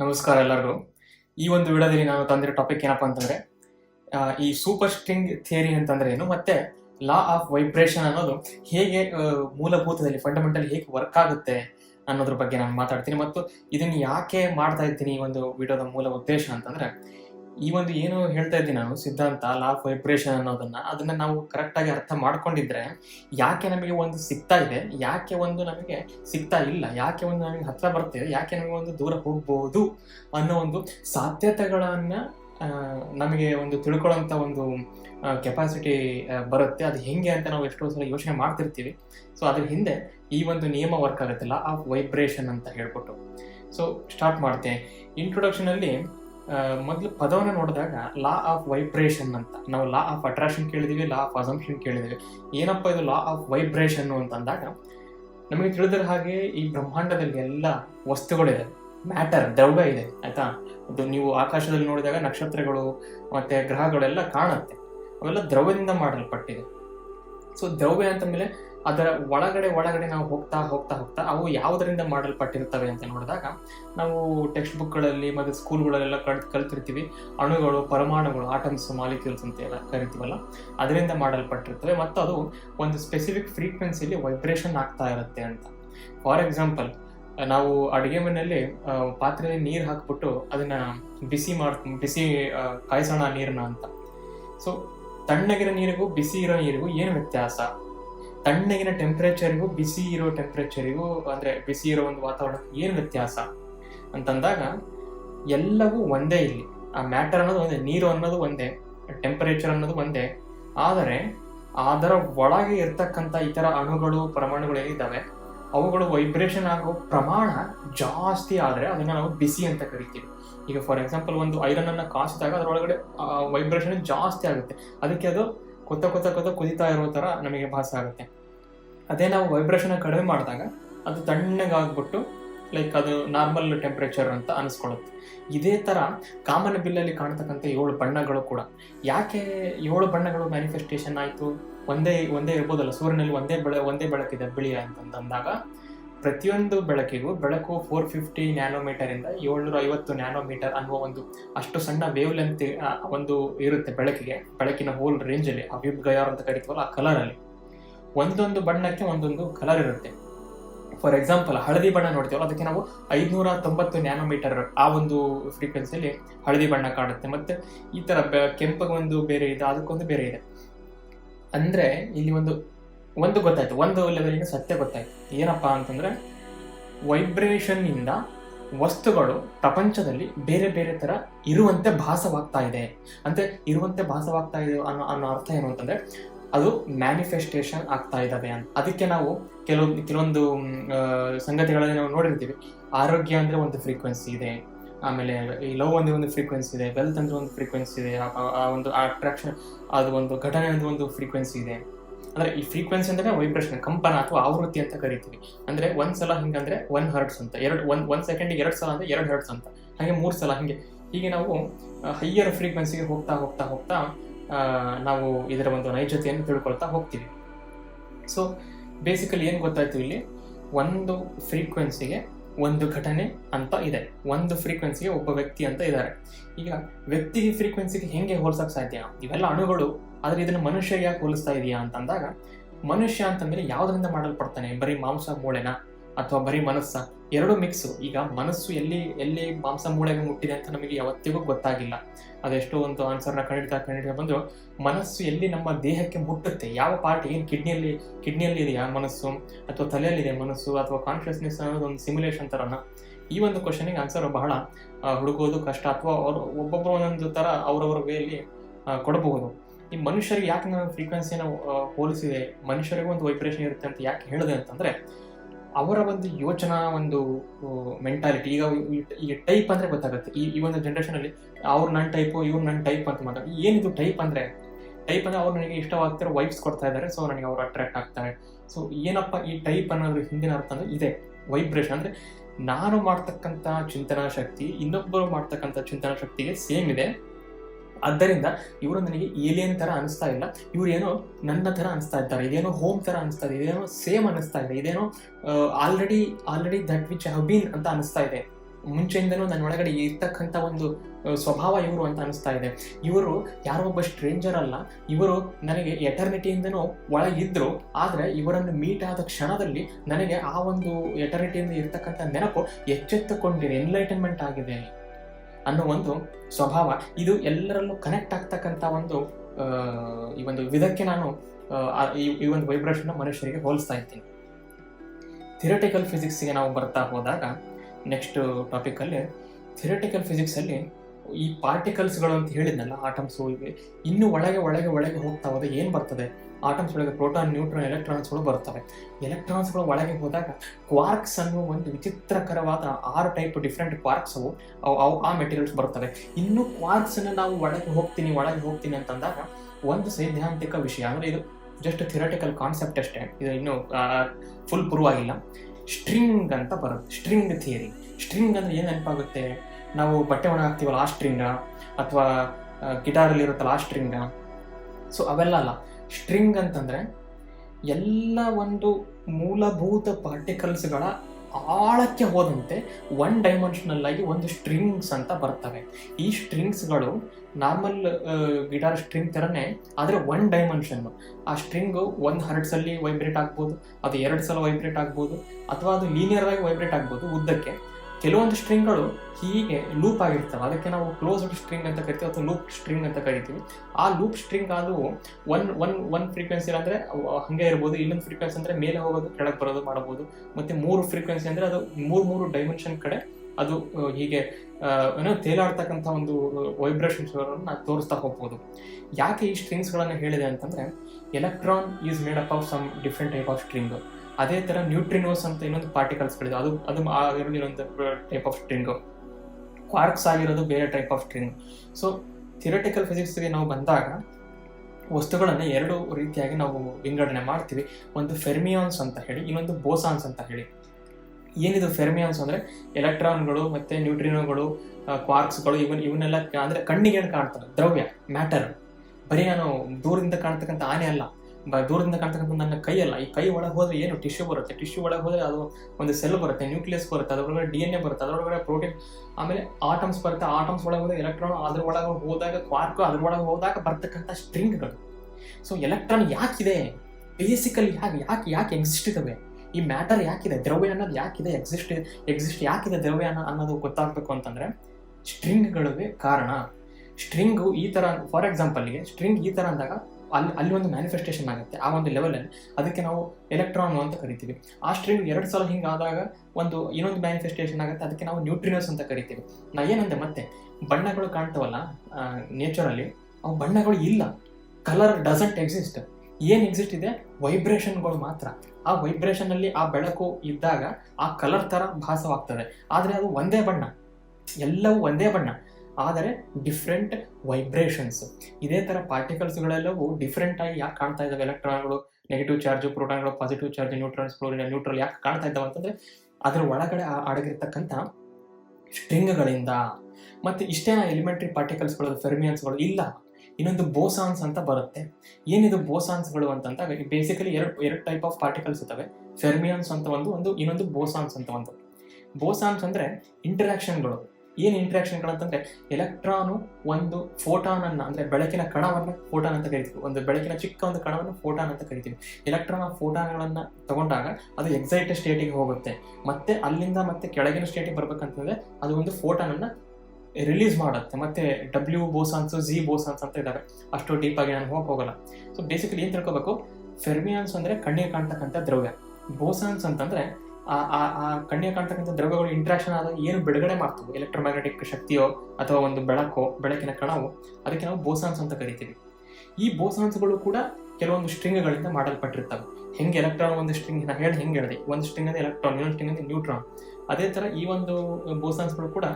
ನಮಸ್ಕಾರ ಎಲ್ಲರಿಗೂ. ಈ ಒಂದು ವಿಡಿಯೋದಲ್ಲಿ ನಾನು ತಂದಿರೋ ಟಾಪಿಕ್ ಏನಪ್ಪಾ ಅಂತಂದ್ರೆ ಈ ಸೂಪರ್ ಸ್ಟ್ರಿಂಗ್ ಥಿಯರಿ ಅಂತಂದ್ರೆ ಏನು, ಮತ್ತೆ ಲಾ ಆಫ್ ವೈಬ್ರೇಷನ್ ಅನ್ನೋದು ಹೇಗೆ ಮೂಲಭೂತದಲ್ಲಿ ಫಂಡಮೆಂಟಲ್ ಹೇಗೆ ವರ್ಕ್ ಆಗುತ್ತೆ ಅನ್ನೋದ್ರ ಬಗ್ಗೆ ನಾನು ಮಾತಾಡ್ತೀನಿ. ಮತ್ತು ಇದನ್ನ ಯಾಕೆ ಮಾಡ್ತಾ ಇದ್ದೀನಿ ಈ ಒಂದು ವಿಡಿಯೋದ ಮೂಲ ಉದ್ದೇಶ ಅಂತಂದ್ರೆ ಈ ಒಂದು ಏನು ಹೇಳ್ತಾ ಇದ್ದೀನಿ ನಾನು, ಸಿದ್ಧಾಂತ ಲಾ ಆಫ್ ವೈಬ್ರೇಷನ್ ಅನ್ನೋದನ್ನ, ಅದನ್ನ ನಾವು ಕರೆಕ್ಟಾಗಿ ಅರ್ಥ ಮಾಡ್ಕೊಂಡಿದ್ರೆ ಯಾಕೆ ನಮಗೆ ಒಂದು ಸಿಗ್ತಾ ಇದೆ, ಯಾಕೆ ಒಂದು ನಮಗೆ ಸಿಗ್ತಾ ಇಲ್ಲ, ಯಾಕೆ ಒಂದು ನಮಗೆ ಹತ್ರ ಬರ್ತಿದೆ, ಯಾಕೆ ನಮಗೆ ಒಂದು ದೂರ ಹೋಗ್ಬೋದು ಅನ್ನೋ ಒಂದು ಸಾಧ್ಯತೆಗಳನ್ನ ನಮಗೆ ಒಂದು ತಿಳ್ಕೊಳ್ಳೋಂಥ ಒಂದು ಕೆಪಾಸಿಟಿ ಬರುತ್ತೆ. ಅದು ಹೆಂಗೆ ಅಂತ ನಾವು ಎಷ್ಟೋ ಸಲ ಯೋಚನೆ ಮಾಡ್ತಿರ್ತೀವಿ. ಸೊ ಅದ್ರ ಹಿಂದೆ ಈ ಒಂದು ನಿಯಮ ವರ್ಕ್ ಆಗುತ್ತಲ್ಲ ಆ ವೈಬ್ರೇಷನ್ ಅಂತ ಹೇಳ್ಬಿಟ್ಟು. ಸೊ ಸ್ಟಾರ್ಟ್ ಮಾಡ್ತೇನೆ ಇಂಟ್ರೊಡಕ್ಷನ್ ಅಲ್ಲಿ ಮೊದಲು ಪದವನ್ನ ನೋಡಿದಾಗ ಲಾ ಆಫ್ ವೈಬ್ರೇಷನ್ ಅಂತ. ನಾವು ಲಾ ಆಫ್ ಅಟ್ರಾಕ್ಷನ್ ಕೇಳಿದೀವಿ ಲಾ ಆಫ್ ಅಸಂಪ್ಷನ್ ಕೇಳಿದೀವಿ. ಏನಪ್ಪ ಇದು ಲಾ ಆಫ್ ವೈಬ್ರೇಷನ್ ಅಂತಂದಾಗ, ನಮಗೆ ತಿಳಿದಿರೋ ಹಾಗೆ ಈ ಬ್ರಹ್ಮಾಂಡದಲ್ಲಿ ಎಲ್ಲ ವಸ್ತುಗಳಿದೆ. ಮ್ಯಾಟರ್ ದ್ರವ್ಯ ಇದೆ, ಆಯ್ತಾ? ಅದು ನೀವು ಆಕಾಶದಲ್ಲಿ ನೋಡಿದಾಗ ನಕ್ಷತ್ರಗಳು ಮತ್ತೆ ಗ್ರಹಗಳೆಲ್ಲ ಕಾಣುತ್ತೆ. ಅವೆಲ್ಲ ದ್ರವ್ಯದಿಂದ ಮಾಡಲ್ಪಟ್ಟಿದೆ. ಸೊ ದ್ರವ್ಯ ಅಂತ ಮೇಲೆ ಅದರ ಒಳಗಡೆ ಒಳಗಡೆ ನಾವು ಹೋಗ್ತಾ ಹೋಗ್ತಾ ಹೋಗ್ತಾ ಅವು ಯಾವುದರಿಂದ ಮಾಡಲ್ಪಟ್ಟಿರ್ತವೆ ಅಂತ ನೋಡಿದಾಗ ನಾವು ಟೆಕ್ಸ್ಟ್ ಬುಕ್ಗಳಲ್ಲಿ ಮತ್ತು ಸ್ಕೂಲ್ಗಳಲ್ಲೆಲ್ಲ ಕಲ್ ಕಲ್ತಿರ್ತೀವಿ. ಅಣುಗಳು, ಪರಮಾಣುಗಳು ಆಟಮ್ಸ್ ಮಾಲಿಕ್ಯೂಲ್ಸ್ ಅಂತ ಎಲ್ಲ ಕರಿತೀವಲ್ಲ, ಅದರಿಂದ ಮಾಡಲ್ಪಟ್ಟಿರ್ತವೆ ಮತ್ತು ಅದು ಒಂದು ಸ್ಪೆಸಿಫಿಕ್ ಫ್ರೀಕ್ವೆನ್ಸಿಲಿ ವೈಬ್ರೇಷನ್ ಆಗ್ತಾ ಇರುತ್ತೆ ಅಂತ. ಫಾರ್ ಎಕ್ಸಾಂಪಲ್ ನಾವು ಅಡುಗೆ ಮನೆಯಲ್ಲಿ ಪಾತ್ರೆಯಲ್ಲಿ ನೀರು ಹಾಕ್ಬಿಟ್ಟು ಅದನ್ನು ಬಿಸಿ ಮಾಡ್, ಬಿಸಿ ಕಾಯಿಸೋಣ ನೀರನ್ನ ಅಂತ. ಸೊ ತಣ್ಣಗಿರೋ ನೀರಿಗೂ ಬಿಸಿ ಇರೋ ನೀರಿಗೂ ಏನು ವ್ಯತ್ಯಾಸ? ತಣ್ಣಗಿನ ಟೆಂಪ್ರೇಚರಿಗೂ ಬಿಸಿ ಇರೋ ಟೆಂಪ್ರೇಚರಿಗೂ ಅಂದ್ರೆ ಬಿಸಿ ಇರೋ ಒಂದು ವಾತಾವರಣಕ್ಕೆ ಏನು ವ್ಯತ್ಯಾಸ ಅಂತಂದಾಗ, ಎಲ್ಲವೂ ಒಂದೇ ಇಲ್ಲಿ. ಆ ಮ್ಯಾಟರ್ ಅನ್ನೋದು ಒಂದೇ, ನೀರು ಅನ್ನೋದು ಒಂದೇ ಟೆಂಪರೇಚರ್ ಅನ್ನೋದು ಒಂದೇ. ಆದರೆ ಅದರ ಒಳಗೆ ಇರ್ತಕ್ಕಂಥ ಇತರ ಅಣುಗಳು, ಪ್ರಮಾಣಗಳು ಏನಿದ್ದಾವೆ, ಅವುಗಳು ವೈಬ್ರೇಷನ್ ಆಗೋ ಪ್ರಮಾಣ ಜಾಸ್ತಿ ಆದರೆ ಅದನ್ನ ನಾವು ಬಿಸಿ ಅಂತ ಕರಿತೀವಿ. ಈಗ ಫಾರ್ ಎಕ್ಸಾಂಪಲ್ ಒಂದು ಐರನ್ ಅನ್ನ ಕಾಸಿದಾಗ ಅದರೊಳಗಡೆ ವೈಬ್ರೇಷನ್ ಜಾಸ್ತಿ ಆಗುತ್ತೆ. ಅದಕ್ಕೆ ಅದು ಕೊತ್ತ ಕೊತ್ತ ಕೊತ್ತ ಕುದಿತಾ ಇರೋ ತರ ನಮಗೆ ಭಾಸ ಆಗುತ್ತೆ. ಅದೇ ನಾವು ವೈಬ್ರೇಷನ್ ಕಡಿಮೆ ಮಾಡಿದಾಗ ಅದು ತಣ್ಣಗಾಗ್ಬಿಟ್ಟು ಲೈಕ್ ಅದು ನಾರ್ಮಲ್ ಟೆಂಪ್ರೇಚರ್ ಅಂತ ಅನಿಸ್ಕೊಳ್ಳುತ್ತೆ. ಇದೇ ತರ ಕಾಮನ ಬಿಲ್ಲಲ್ಲಿ ಕಾಣ್ತಕ್ಕಂಥ ಏಳು ಬಣ್ಣಗಳು ಕೂಡ. ಯಾಕೆ ಏಳು ಬಣ್ಣಗಳು ಮ್ಯಾನಿಫೆಸ್ಟೇಷನ್ ಆಯಿತು? ಒಂದೇ ಒಂದೇ ಇರ್ಬೋದಲ್ಲ, ಸೂರ್ಯನಲ್ಲಿ ಒಂದೇ ಬೆಳೆ, ಒಂದೇ ಬೆಳಕಿದೆ ಬಿಳಿ ಅಂತಂದಾಗ ಪ್ರತಿಯೊಂದು ಬೆಳಕಿಗೂ ಬೆಳಕು ಫೋರ್ ಫಿಫ್ಟಿ ನ್ಯಾನೋಮೀಟರ್ ಇಂದ ಏಳ್ನೂರ ಐವತ್ತು ನ್ಯಾನೋಮೀಟರ್ ಅನ್ನುವ ಒಂದು ಅಷ್ಟು ಸಣ್ಣ ವೇವ್ ಲೆಂತ್ ಒಂದು ಇರುತ್ತೆ ಬೆಳಕಿಗೆ, ಬೆಳಕಿನ ಹೋಲ್ ರೇಂಜಲ್ಲಿ ಆ ವಿಬ್ ಗಯಾರ್ ಅಂತ ಕರಿತೀವಲ್ಲ, ಆ ಕಲರ್ ಅಲ್ಲಿ. ಒಂದೊಂದು ಬಣ್ಣಕ್ಕೆ ಒಂದೊಂದು ಕಲರ್ ಇರುತ್ತೆ. ಫಾರ್ ಎಕ್ಸಾಂಪಲ್ ಹಳದಿ ಬಣ್ಣ ನೋಡ್ತೀವಲ್ಲ, ಅದಕ್ಕೆ ನಾವು ಐದುನೂರ ತೊಂಬತ್ತು ನ್ಯಾನೋಮೀಟರ್ ಆ ಒಂದು ಫ್ರೀಕ್ವೆನ್ಸಿಯಲ್ಲಿ ಹಳದಿ ಬಣ್ಣ ಕಾಣುತ್ತೆ. ಮತ್ತೆ ಈ ಥರ ಬೆ- ಕೆಂಪಗೆ ಒಂದು ಬೇರೆ ಇದೆ, ಅದಕ್ಕೊಂದು ಬೇರೆ ಇದೆ. ಅಂದ್ರೆ ಇಲ್ಲಿ ಒಂದು ಒಂದು ಗೊತ್ತಾಯ್ತು, ಒಂದು ಲೆವೆಲಿನ ಸತ್ಯ ಗೊತ್ತಾಯ್ತು. ಏನಪ್ಪಾ ಅಂತಂದ್ರೆ ವೈಬ್ರೇಷನ್ ಇಂದ ವಸ್ತುಗಳು ಪ್ರಪಂಚದಲ್ಲಿ ಬೇರೆ ಬೇರೆ ತರ ಇರುವಂತೆ ಭಾಸವಾಗ್ತಾ ಇದೆ. ಅಂದ್ರೆ ಇರುವಂತೆ ಭಾಸವಾಗ್ತಾ ಇದೆ ಅನ್ನೋ ಅನ್ನೋ ಅರ್ಥ ಏನು ಅಂತಂದ್ರೆ, ಅದು ಮ್ಯಾನಿಫೆಸ್ಟೇಷನ್ ಆಗ್ತಾ ಇದ್ದಾವೆ ಅಂತ. ಅದಕ್ಕೆ ನಾವು ಕೆಲವೊಂದು ಕೆಲವೊಂದು ಸಂಗತಿಗಳಲ್ಲಿ ನಾವು ನೋಡಿರ್ತೀವಿ. ಆರೋಗ್ಯ ಅಂದ್ರೆ ಒಂದು ಫ್ರೀಕ್ವೆನ್ಸಿ ಇದೆ. ಆಮೇಲೆ ಈ ಲವ್ ಅಂದ್ರೆ ಒಂದು ಫ್ರೀಕ್ವೆನ್ಸಿ ಇದೆ. ವೆಲ್ತ್ ಅಂದ್ರೆ ಒಂದು ಫ್ರೀಕ್ವೆನ್ಸಿ ಇದೆ. ಆ ಒಂದು ಅಟ್ರಾಕ್ಷನ್ ಅದು ಒಂದು ಘಟನೆ ಅಂದ್ರೆ ಒಂದು ಫ್ರೀಕ್ವೆನ್ಸಿ ಇದೆ. ಅಂದ್ರೆ ಈ ಫ್ರೀಕ್ವೆನ್ಸಿ ಅಂದ್ರೆ ವೈಬ್ರೇಷನ್ ಕಂಪನ ಅಥವಾ ಆವೃತ್ತಿ ಅಂತ ಕರಿತೀವಿ. ಅಂದ್ರೆ ಒಂದ್ ಸಲ ಹಿಂಗಂದ್ರೆ ಒನ್ ಹರ್ಡ್ಸ್ ಅಂತ. ಎರಡು, ಒಂದ್ ಒನ್ ಸೆಕೆಂಡ್ ಎರಡು ಸಲ ಅಂದ್ರೆ ಎರಡು ಹರ್ಡ್ಸ್ ಅಂತ. ಹಾಗೆ ಮೂರು ಸಲ ಹಿಂಗೆ. ಹೀಗೆ ನಾವು ಹೈಯರ್ ಫ್ರೀಕ್ವೆನ್ಸಿಗೆ ಹೋಗ್ತಾ ಹೋಗ್ತಾ ಹೋಗ್ತಾ ನಾವು ಇದರ ಒಂದು ನೈಜತೆಯನ್ನು ತಿಳ್ಕೊಳ್ತಾ ಹೋಗ್ತೀವಿ. ಸೊ ಬೇಸಿಕಲಿ ಏನು ಗೊತ್ತಾಯ್ತು ಇಲ್ಲಿ? ಒಂದು ಫ್ರೀಕ್ವೆನ್ಸಿಗೆ ಒಂದು ಘಟನೆ ಅಂತ ಇದೆ. ಒಂದು ಫ್ರೀಕ್ವೆನ್ಸಿಗೆ ಒಬ್ಬ ವ್ಯಕ್ತಿ ಅಂತ ಇದ್ದಾರೆ. ಈಗ ವ್ಯಕ್ತಿಗೆ ಫ್ರೀಕ್ವೆನ್ಸಿಗೆ ಹೆಂಗೆ ಹೋಲ್ಸಕ್ ಸಾಧ್ಯ? ಇವೆಲ್ಲ ಅಣುಗಳು. ಆದರೆ ಇದನ್ನ ಮನುಷ್ಯ ಯಾಕೆ ಹೋಲಿಸ್ತಾ ಇದೆಯಾ ಅಂತಂದಾಗ, ಮನುಷ್ಯ ಅಂತಂದ್ರೆ ಯಾವುದರಿಂದ ಮಾಡಲ್ಪಡ್ತಾನೆ? ಬರೀ ಮಾಂಸ ಮೂಳೆನ ಅಥವಾ ಬರೀ ಮನಸ್ಸ? ಎರಡು ಮಿಕ್ಸ್ ಈಗ ಮನಸ್ಸು ಎಲ್ಲಿ ಎಲ್ಲಿ ಮಾಂಸ ಮೂಳೆಗೆ ಮುಟ್ಟಿದೆ ಅಂತ ನಮಗೆ ಯಾವತ್ತಿಗೂ ಗೊತ್ತಾಗಿಲ್ಲ. ಅದೆಷ್ಟೋ ಒಂದು ಆನ್ಸರ್ನ ಕಂಡಿಡ್ತಾ ಕಂಡಿಡ್ತಾ ಬಂದು ಮನಸ್ಸು ಎಲ್ಲಿ ನಮ್ಮ ದೇಹಕ್ಕೆ ಮುಟ್ಟುತ್ತೆ? ಯಾವ ಪಾರ್ಟ್ ಏನು ಕಿಡ್ನಿಯಲ್ಲಿ ಕಿಡ್ನಿಯಲ್ಲಿ ಇದೆಯಾ ಮನಸ್ಸು? ಅಥವಾ ತಲೆಯಲ್ಲಿದೆ ಮನಸ್ಸು? ಅಥವಾ ಕಾನ್ಷಿಯಸ್ನೆಸ್ ಅನ್ನೋದು ಒಂದು ಸಿಮ್ಯುಲೇಷನ್ ಥರನ ಈ ಒಂದು ಕ್ವಶನಿಗೆ ಆನ್ಸರ್ ಬಹಳ ಹುಡುಕೋದು ಕಷ್ಟ. ಅಥವಾ ಅವರು ಒಬ್ಬೊಬ್ಬರು ಒಂದೊಂದು ತರ ಅವರವರ ವೇಯಲ್ಲಿ ಕೊಡಬಹುದು. ಈ ಮನುಷ್ಯರಿಗೆ ಯಾಕೆ ನಾನು ಫ್ರೀಕ್ವೆನ್ಸಿನ ಹೋಲಿಸಿದೆ? ಮನುಷ್ಯರಿಗೂ ಒಂದು ವೈಬ್ರೇಷನ್ ಇರುತ್ತೆ ಅಂತ ಯಾಕೆ ಹೇಳಿದೆ ಅಂತಂದ್ರೆ ಅವರ ಒಂದು ಯೋಚನಾ ಒಂದು ಮೆಂಟಾಲಿಟಿ ಈಗ ಈ- ಟೈಪ್ ಅಂದ್ರೆ ಗೊತ್ತಾಗುತ್ತೆ. ಈ ಈ ಒಂದು ಜನರೇಷನ್ ಅಲ್ಲಿ ಅವ್ರು ನನ್ನ ಟೈಪು ಇವ್ರು ನನ್ನ ಟೈಪ್ ಅಂತ ಮಾತಾಡ ಏನಿದು ಟೈಪ್ ಅಂದ್ರೆ? ಟೈಪ್ ಅಂದ್ರೆ ಅವ್ರು ನನಗೆ ಇಷ್ಟವಾಗ್ತಿರೋ ವೈಫ್ಸ್ ಕೊಡ್ತಾ ಇದ್ದಾರೆ ಸೊ ನನಗೆ ಅವ್ರು ಅಟ್ರಾಕ್ಟ್ ಆಗ್ತಾರೆ. ಸೊ ಏನಪ್ಪ ಈ ಟೈಪ್ ಅನ್ನೋದ್ರ ಹಿಂದಿನ ಅರ್ಥ ಅಂದ್ರೆ ಇದೆ. ವೈಬ್ರೇಷನ್ ಅಂದ್ರೆ ನಾನು ಮಾಡ್ತಕ್ಕಂಥ ಚಿಂತನಾ ಶಕ್ತಿ ಇನ್ನೊಬ್ಬರು ಮಾಡ್ತಕ್ಕಂಥ ಚಿಂತನಾ ಶಕ್ತಿಗೆ ಸೇಮ್ ಇದೆ. ಆದ್ದರಿಂದ ಇವರು ನನಗೆ ಏಲಿಯನ್ ತರ ಅನಿಸ್ತಾ ಇಲ್ಲ. ಇವರೇನೋ ನನ್ನ ತರ ಅನಿಸ್ತಾ ಇದ್ದಾರೆ. ಇದೇನೋ ಹೋಮ್ ತರ ಅನಿಸ್ತಾ ಇದೆ. ಇದೇನೋ ಸೇಮ್ ಅನಿಸ್ತಾ ಇದೆ. ಇದೇನೋ already already that which have been ಅಂತ ಅನಿಸ್ತಾ ಇದೆ. ಮುಂಚೆಯಿಂದನೂ ನನ್ನ ಒಳಗಡೆ ಇರ್ತಕ್ಕಂಥ ಒಂದು ಸ್ವಭಾವ ಇವರು ಅಂತ ಅನಿಸ್ತಾ ಇದೆ. ಇವರು ಯಾರೋ ಒಬ್ಬ ಸ್ಟ್ರೇಂಜರ್ ಅಲ್ಲ. ಇವರು ನನಗೆ ಎಟರ್ನಿಟಿಯಿಂದನೂ ಒಳಗಿದ್ರು ಆದರೆ ಇವರನ್ನು ಮೀಟ್ ಆದ ಕ್ಷಣದಲ್ಲಿ ನನಗೆ ಆ ಒಂದು ಎಟರ್ನಿಟಿಯಿಂದ ಇರ್ತಕ್ಕಂಥ ನೆನಪು ಎಚ್ಚೆತ್ತುಕೊಂಡಿದೆ ಎನ್ಲೈಟನ್ಮೆಂಟ್ ಆಗಿದೆ. ಅನ್ನೋ ಒಂದು ಸ್ವಭಾವ. ಇದು ಎಲ್ಲರಲ್ಲೂ ಕನೆಕ್ಟ್ ಆಗ್ತಕ್ಕಂಥ ಒಂದು ಈ ಒಂದು ವಿಧಕ್ಕೆ ನಾನು ಈ ಒಂದು ವೈಬ್ರೇಷನ್ ಮನುಷ್ಯರಿಗೆ ಹೋಲಿಸ್ತಾ ಇದ್ದೀನಿ. ಥಿಯರಟಿಕಲ್ ಫಿಸಿಕ್ಸ್ಗೆ ನಾವು ಬರ್ತಾ ಹೋದಾಗ ನೆಕ್ಸ್ಟ್ ಟಾಪಿಕಲ್ಲಿ ಥಿಯರಟಿಕಲ್ ಫಿಸಿಕ್ಸಲ್ಲಿ ಈ ಪಾರ್ಟಿಕಲ್ಸ್ಗಳು ಅಂತ ಹೇಳಿದ್ನಲ್ಲ ಆಟಮ್ಸ್ ಇನ್ನು ಒಳಗೆ ಒಳಗೆ ಒಳಗೆ ಹೋಗ್ತಾ ಹೋದ ಏನು ಬರ್ತದೆ? ಆಟಮ್ಸ್ ಒಳಗೆ ಪ್ರೋಟಾನ್ ನ್ಯೂಟ್ರಾನ್ ಎಲೆಕ್ಟ್ರಾನ್ಸ್ಗಳು ಬರ್ತವೆ ಎಲೆಕ್ಟ್ರಾನ್ಸ್ಗಳು ಒಳಗೆ ಹೋದಾಗ ಕ್ವಾರ್ಕ್ಸ್ ಅನ್ನೋ ಒಂದು ವಿಚಿತ್ರಕರವಾದ ಆರು ಟೈಪ್ ಡಿಫ್ರೆಂಟ್ ಕ್ವಾರ್ಕ್ಸ್ ಅವು ಅವು ಆ ಮೆಟೀರಿಯಲ್ಸ್ ಬರ್ತವೆ ಇನ್ನು ಕ್ವಾರ್ಕ್ಸ್ ಅನ್ನು ನಾವು ಒಳಗೆ ಹೋಗ್ತೀನಿ ಒಳಗೆ ಹೋಗ್ತೀನಿ ಅಂತಂದಾಗ ಒಂದು ಸೈದ್ಧಾಂತಿಕ ವಿಷಯ, ಅಂದ್ರೆ ಇದು ಜಸ್ಟ್ ಥಿಯರಟಿಕಲ್ ಕಾನ್ಸೆಪ್ಟ್ ಅಷ್ಟೇ. ಇದು ಇನ್ನು ಫುಲ್ ಪ್ರೂವ್ ಆಗಿಲ್ಲ ಸ್ಟ್ರಿಂಗ್ ಅಂತ ಬರುತ್ತೆ ಸ್ಟ್ರಿಂಗ್ ಥಿಯರಿ ಸ್ಟ್ರಿಂಗ್ ಅಂದ್ರೆ ಏನು ನೆನಪಾಗುತ್ತೆ? ನಾವು ಬಟ್ಟೆ ಒಣ ಹಾಕ್ತೀವಲ್ಲ ಆ ಸ್ಟ್ರಿಂಗ ಅಥವಾ ಗಿಟಾರಲ್ಲಿ ಇರುತ್ತಲ್ಲ ಆ ಸ್ಟ್ರಿಂಗ ಸೊ ಅವೆಲ್ಲ ಅಲ್ಲ. ಸ್ಟ್ರಿಂಗ್ ಅಂತಂದ್ರೆ ಎಲ್ಲ ಒಂದು ಮೂಲಭೂತ ಪಾರ್ಟಿಕಲ್ಸ್ಗಳ ಆಳಕ್ಕೆ ಹೋದಂತೆ ಒನ್ ಡೈಮೆನ್ಷನಲ್ ಆಗಿ ಒಂದು ಸ್ಟ್ರಿಂಗ್ಸ್ ಅಂತ ಬರ್ತವೆ. ಈ ಸ್ಟ್ರಿಂಗ್ಸ್ಗಳು ನಾರ್ಮಲ್ ಗಿಟಾರ್ ಸ್ಟ್ರಿಂಗ್ ಥರನೇ, ಆದರೆ ಒನ್ ಡೈಮೆನ್ಷನ್ ಆ ಸ್ಟ್ರಿಂಗು ಒಂದು ಹರಡ್ಸಲ್ಲಿ ವೈಬ್ರೇಟ್ ಆಗ್ಬೋದು, ಅದು ಎರಡು ಸಲ ವೈಬ್ರೇಟ್ ಆಗ್ಬೋದು, ಅಥವಾ ಅದು ಲೀನಿಯರ್ ಆಗಿ ವೈಬ್ರೇಟ್ ಆಗ್ಬೋದು ಉದ್ದಕ್ಕೆ. ಕೆಲವೊಂದು ಸ್ಟ್ರಿಂಗ್ಗಳು ಹೀಗೆ ಲೂಪ್ ಆಗಿರ್ತವೆ. ಅದಕ್ಕೆ ನಾವು ಕ್ಲೋಸ್ಡ್ ಸ್ಟ್ರಿಂಗ್ ಅಂತ ಕರಿತೀವಿ ಅಥವಾ ಲೂಪ್ ಸ್ಟ್ರಿಂಗ್ ಅಂತ ಕರಿತೀವಿ. ಆ ಲೂಪ್ ಸ್ಟ್ರಿಂಗ್ ಅದು ಒನ್ ಒನ್ ಒನ್ ಫ್ರೀಕ್ವೆನ್ಸಿ ಅಂದರೆ ಹಾಗೆ ಇರ್ಬೋದು, ಇನ್ನೊಂದು ಫ್ರೀಕ್ವೆನ್ಸಿ ಅಂದರೆ ಮೇಲೆ ಹೋಗೋದು, ಕೆಳಗೆ ಬರೋದು ಮಾಡ್ಬೋದು. ಮತ್ತು ಮೂರು ಫ್ರೀಕ್ವೆನ್ಸಿ ಅಂದರೆ ಅದು ಮೂರು ಮೂರು ಡೈಮೆನ್ಷನ್ ಕಡೆ ಅದು ಹೀಗೆ ಏನೋ ತೇಲಾಡ್ತಕ್ಕಂಥ ಒಂದು ವೈಬ್ರೇಷನ್ಸ್ಗಳನ್ನು ತೋರಿಸ್ತಾ ಹೋಗ್ಬೋದು. ಯಾಕೆ ಈ ಸ್ಟ್ರಿಂಗ್ಸ್ಗಳನ್ನು ಹೇಳಿದೆ ಅಂತಂದರೆ electron is made up of some different type of string ಅದೇ ಥರ ನ್ಯೂಟ್ರಿನೋಸ್ ಅಂತ ಇನ್ನೊಂದು ಪಾರ್ಟಿಕಲ್ಸ್ಗಳಿದೆ ಅದು ಅದು ಆ ಇನ್ನೊಂದು ಟೈಪ್ ಆಫ್ ಸ್ಟ್ರಿಂಗ್ ಕ್ವಾರ್ಕ್ಸ್ ಆಗಿರೋದು ಬೇರೆ type of string so theoretical ಫಿಸಿಕ್ಸ್ಗೆ ನಾವು ಬಂದಾಗ ವಸ್ತುಗಳನ್ನು ಎರಡು ರೀತಿಯಾಗಿ ನಾವು ವಿಂಗಡಣೆ ಮಾಡ್ತೀವಿ. ಒಂದು ಫೆರ್ಮಿಯಾನ್ಸ್ ಅಂತ ಹೇಳಿ, ಇನ್ನೊಂದು ಬೋಸಾನ್ಸ್ ಅಂತ ಹೇಳಿ. ಏನಿದು ಫೆರ್ಮಿಯಾನ್ಸ್ ಅಂದರೆ ಎಲೆಕ್ಟ್ರಾನ್ಗಳು ಮತ್ತು ನ್ಯೂಟ್ರಿನೋಗಳು ಕ್ವಾರ್ಕ್ಸ್ಗಳು ಇವನ್ ಇವನ್ನೆಲ್ಲ ಅಂದರೆ ಕಣ್ಣಿಗೆ ಕಾಣ್ತಾರೆ ದ್ರವ್ಯ ಮ್ಯಾಟರ್ ಬರೀ ನಾನು ದೂರದಿಂದ ಕಾಣ್ತಕ್ಕಂಥ ಆನೆ ಅಲ್ಲ. ದೂರದಿಂದ ಕಾಣ್ತಕ್ಕಂಥ ನನ್ನ ಕೈಯಲ್ಲ. ಈ ಕೈ ಒಳಗೆ ಹೋದ್ರೆ ಏನು? ಟಿಶ್ಯೂ ಬರುತ್ತೆ. ಟಿಶ್ಯೂ ಒಳಗೆ ಹೋದ್ರೆ ಅದು ಒಂದು ಸೆಲ್ ಬರುತ್ತೆ, ನ್ಯೂಕ್ಲಿಯಸ್ ಬರುತ್ತೆ, ಅದರೊಳಗಡೆ ಡಿ ಎನ್ ಎ ಬರುತ್ತೆ, ಅದರೊಳಗಡೆ ಪ್ರೋಟೀನ್, ಆಮೇಲೆ ಆಟಮ್ಸ್ ಬರುತ್ತೆ. ಆಟಮ್ಸ್ ಒಳಗೆ ಹೋದ್ರೆ ಎಲೆಕ್ಟ್ರಾನ್ ಅದ್ರ ಒಳಗೆ ಹೋದಾಗ ಕ್ವಾರ್ಕ್ ಒಳಗೆ ಹೋದಾಗ ಬರ್ತಕ್ಕಂಥ ಸ್ಟ್ರಿಂಗ್ಗಳು. ಸೊ ಎಲೆಕ್ಟ್ರಾನ್ ಯಾಕಿದೆ? ಬೇಸಿಕಲಿ ಯಾಕೆ ಯಾಕೆ ಯಾಕೆ ಎಕ್ಸಿಸ್ಟ್ ಇದಾವೆ? ಈ ಮ್ಯಾಟರ್ ಯಾಕಿದೆ? ದ್ರವ್ಯ ಅನ್ನೋದು ಯಾಕಿದೆ? ಎಕ್ಸಿಸ್ಟ್ ಎಕ್ಸಿಸ್ಟ್ ಯಾಕಿದೆ ದ್ರವ್ಯ ಅನ್ನೋ, ಅನ್ನೋದು ಗೊತ್ತಾಗಬೇಕು ಅಂತಂದ್ರೆ ಸ್ಟ್ರಿಂಗ್ಗಳಿಗೆ ಕಾರಣ. ಸ್ಟ್ರಿಂಗು ಈ ಥರ ಫಾರ್ ಎಕ್ಸಾಂಪಲ್ಗೆ ಸ್ಟ್ರಿಂಗ್ ಈ ಥರ ಅಂದಾಗ ಅಲ್ಲಿ ಅಲ್ಲಿ ಒಂದು ಮ್ಯಾನಿಫೆಸ್ಟೇಷನ್ ಆಗುತ್ತೆ, ಆ ಒಂದು ಲೆವೆಲಲ್ಲಿ ಅದಕ್ಕೆ ನಾವು ಎಲೆಕ್ಟ್ರಾನ್ ಅಂತ ಕರಿತೀವಿ. ಆ ಸ್ಟ್ರಿಂಗ್ ಎರಡು ಸಲ ಹಿಂಗಾದಾಗ ಒಂದು, ಇನ್ನೊಂದು ಮ್ಯಾನಿಫೆಸ್ಟೇಷನ್ ಆಗುತ್ತೆ, ಅದಕ್ಕೆ ನಾವು ನ್ಯೂಟ್ರಿನಸ್ ಅಂತ ಕರಿತೀವಿ. ನಾ ಏನಂದೆ ಮತ್ತೆ, ಬಣ್ಣಗಳು ಕಾಣ್ತವಲ್ಲ ನೇಚರಲ್ಲಿ ಅವು ಬಣ್ಣಗಳು ಇಲ್ಲ. ಕಲರ್ ಡಸಂಟ್ ಎಕ್ಸಿಸ್ಟ್ ಏನು ಎಕ್ಸಿಸ್ಟ್ ಇದೆ? ವೈಬ್ರೇಷನ್ಗಳು ಮಾತ್ರ. ಆ ವೈಬ್ರೇಷನ್ ಅಲ್ಲಿ, ಆ ಬೆಳಕು ಇದ್ದಾಗ, ಆ ಕಲರ್ ತರ ಭಾಸವಾಗ್ತದೆ. ಆದರೆ ಅದು ಒಂದೇ ಬಣ್ಣ. ಎಲ್ಲವೂ ಒಂದೇ ಬಣ್ಣ. ಆದರೆ ಡಿಫ್ರೆಂಟ್ ವೈಬ್ರೇಷನ್ಸ್ ಇದೇ ತರ ಪಾರ್ಟಿಕಲ್ಸ್ಗಳೆಲ್ಲವೂ ಡಿಫ್ರೆಂಟ್ ಆಗಿ ಯಾಕೆ ಕಾಣ್ತಾ ಇದ್ದಾವೆ ಎಲೆಕ್ಟ್ರಾನ್ಗಳು ನೆಗೆಟಿವ್ ಚಾರ್ಜ್ ಪ್ರೋಟಾನ್ಗಳು ಪಾಸಿಟಿವ್ ಚಾರ್ಜ್ ನ್ಯೂಟ್ರಾನ್ಸ್ಗಳು ನ್ಯೂಟ್ರಲ್ ಯಾಕೆ ಕಾಣ್ತಾ ಇದ್ದಾವೆ ಅಂತಂದ್ರೆ ಅದರ ಒಳಗಡೆ ಅಡಗಿರ್ತಕ್ಕಂಥ ಸ್ಟ್ರಿಂಗ್ಗಳಿಂದ ಮತ್ತೆ ಇಷ್ಟೇನ ಎಲಿಮೆಂಟ್ರಿ ಪಾರ್ಟಿಕಲ್ಸ್ಗಳು ಫೆರ್ಮಿಯನ್ಸ್ಗಳು ಇಲ್ಲ. ಇನ್ನೊಂದು ಬೋಸಾನ್ಸ್ ಅಂತ ಬರುತ್ತೆ. ಏನಿದು ಬೋಸಾನ್ಸ್ಗಳು ಅಂತಂದಾಗ ಬೇಸಿಕಲಿ ಎರಡು ಎರಡು ಟೈಪ್ ಆಫ್ ಪಾರ್ಟಿಕಲ್ಸ್ ಇದ್ದಾವೆ ಫೆರ್ಮಿಯನ್ಸ್ ಅಂತ ಒಂದು ಒಂದು, ಇನ್ನೊಂದು ಬೋಸಾನ್ಸ್ ಅಂತ ಒಂದು. ಬೋಸಾನ್ಸ್ ಅಂದ್ರೆ ಇಂಟರಾಕ್ಷನ್ಗಳು ಏನು ಇಂಟರಾಕ್ಷನ್ಗಳು ಅಂತಂದ್ರೆ ಎಲೆಕ್ಟ್ರಾನು ಒಂದು ಫೋಟಾನ್ ಅಂದರೆ ಬೆಳಕಿನ ಕಣವನ್ನು ಫೋಟಾನ್ ಅಂತ ಕರಿತೀವಿ. ಒಂದು ಬೆಳಕಿನ ಚಿಕ್ಕ ಒಂದು ಕಣವನ್ನು ಫೋಟಾನ್ ಅಂತ ಕರಿತೀವಿ. ಎಲೆಕ್ಟ್ರಾನ್ ಫೋಟಾನ್ಗಳನ್ನು ತಗೊಂಡಾಗ ಅದು ಎಕ್ಸೈಟೆಡ್ ಸ್ಟೇಟಿಗೆ ಹೋಗುತ್ತೆ. ಮತ್ತೆ ಅಲ್ಲಿಂದ ಮತ್ತೆ ಕೆಳಗಿನ ಸ್ಟೇಟಿಗೆ ಬರ್ಬೇಕಂತಂದ್ರೆ ಅದು ಒಂದು ಫೋಟಾನ್ ಅನ್ನ ರಿಲೀಸ್ ಮಾಡುತ್ತೆ. ಮತ್ತೆ ಡಬ್ಲ್ಯೂ ಬೋಸಾನ್ಸ್ ಜಿ ಬೋಸಾನ್ಸ್ ಅಂತ ಇದಾವೆ. ಅಷ್ಟು ಡೀಪ್ ಆಗಿ ನಾನು ಹೋಗಕ್ಕೆ ಹೋಗಲ್ಲ. ಸೊ ಬೇಸಿಕಲಿ ಏನು ತಿಳ್ಕೊಬೇಕು? ಫೆರ್ಮಿಯಾನ್ಸ್ ಅಂದ್ರೆ ಕಣ್ಣಿಗೆ ಕಾಣ್ತಕ್ಕಂಥ ದ್ರವ್ಯ. ಬೋಸಾನ್ಸ್ ಅಂತಂದ್ರೆ ಆ ಕಣ್ಣಿಗೆ ಕಾಣ್ತಕ್ಕಂಥ ದ್ರವ್ಯಗಳು ಇಂಟ್ರಾಕ್ಷನ್ ಆದಾಗ ಏನು ಬಿಡುಗಡೆ ಮಾಡ್ತವೆ ಎಲೆಕ್ಟ್ರೋಮ್ಯಾಗ್ನೆಟಿಕ್ ಶಕ್ತಿಯೋ ಅಥವಾ ಒಂದು ಬೆಳಕೋ, ಬೆಳಕಿನ ಕಣವೋ? ಅದಕ್ಕೆ ನಾವು ಬೋಸಾನ್ಸ್ ಅಂತ ಕರಿತೀವಿ. ಈ ಬೋಸಾನ್ಸ್ಗಳು ಕೂಡ ಕೆಲವೊಂದು ಸ್ಟ್ರಿಂಗ್ಗಳಿಂದ ಮಾಡಲ್ಪಟ್ಟಿರ್ತವೆ. ಹೆಂಗೆ ಎಲೆಕ್ಟ್ರಾನ್ ಒಂದು ಸ್ಟ್ರಿಂಗ್ ನಾ ಹೇಳಿ ಹೆಂಗೆ ಹೇಳಿದೆ? ಒಂದು ಸ್ಟ್ರಿಂಗ್ ಅಂದ್ರೆ ಎಲೆಕ್ಟ್ರಾನ್ ಇನ್ನೊಂದು ಸ್ಟ್ರಿಂಗ್ ಅಂದ್ರೆ ನ್ಯೂಟ್ರಾನ್ ಅದೇ ತರ ಈ ಒಂದು ಬೋಸಾನ್ಸ್ಗಳು ಕೂಡ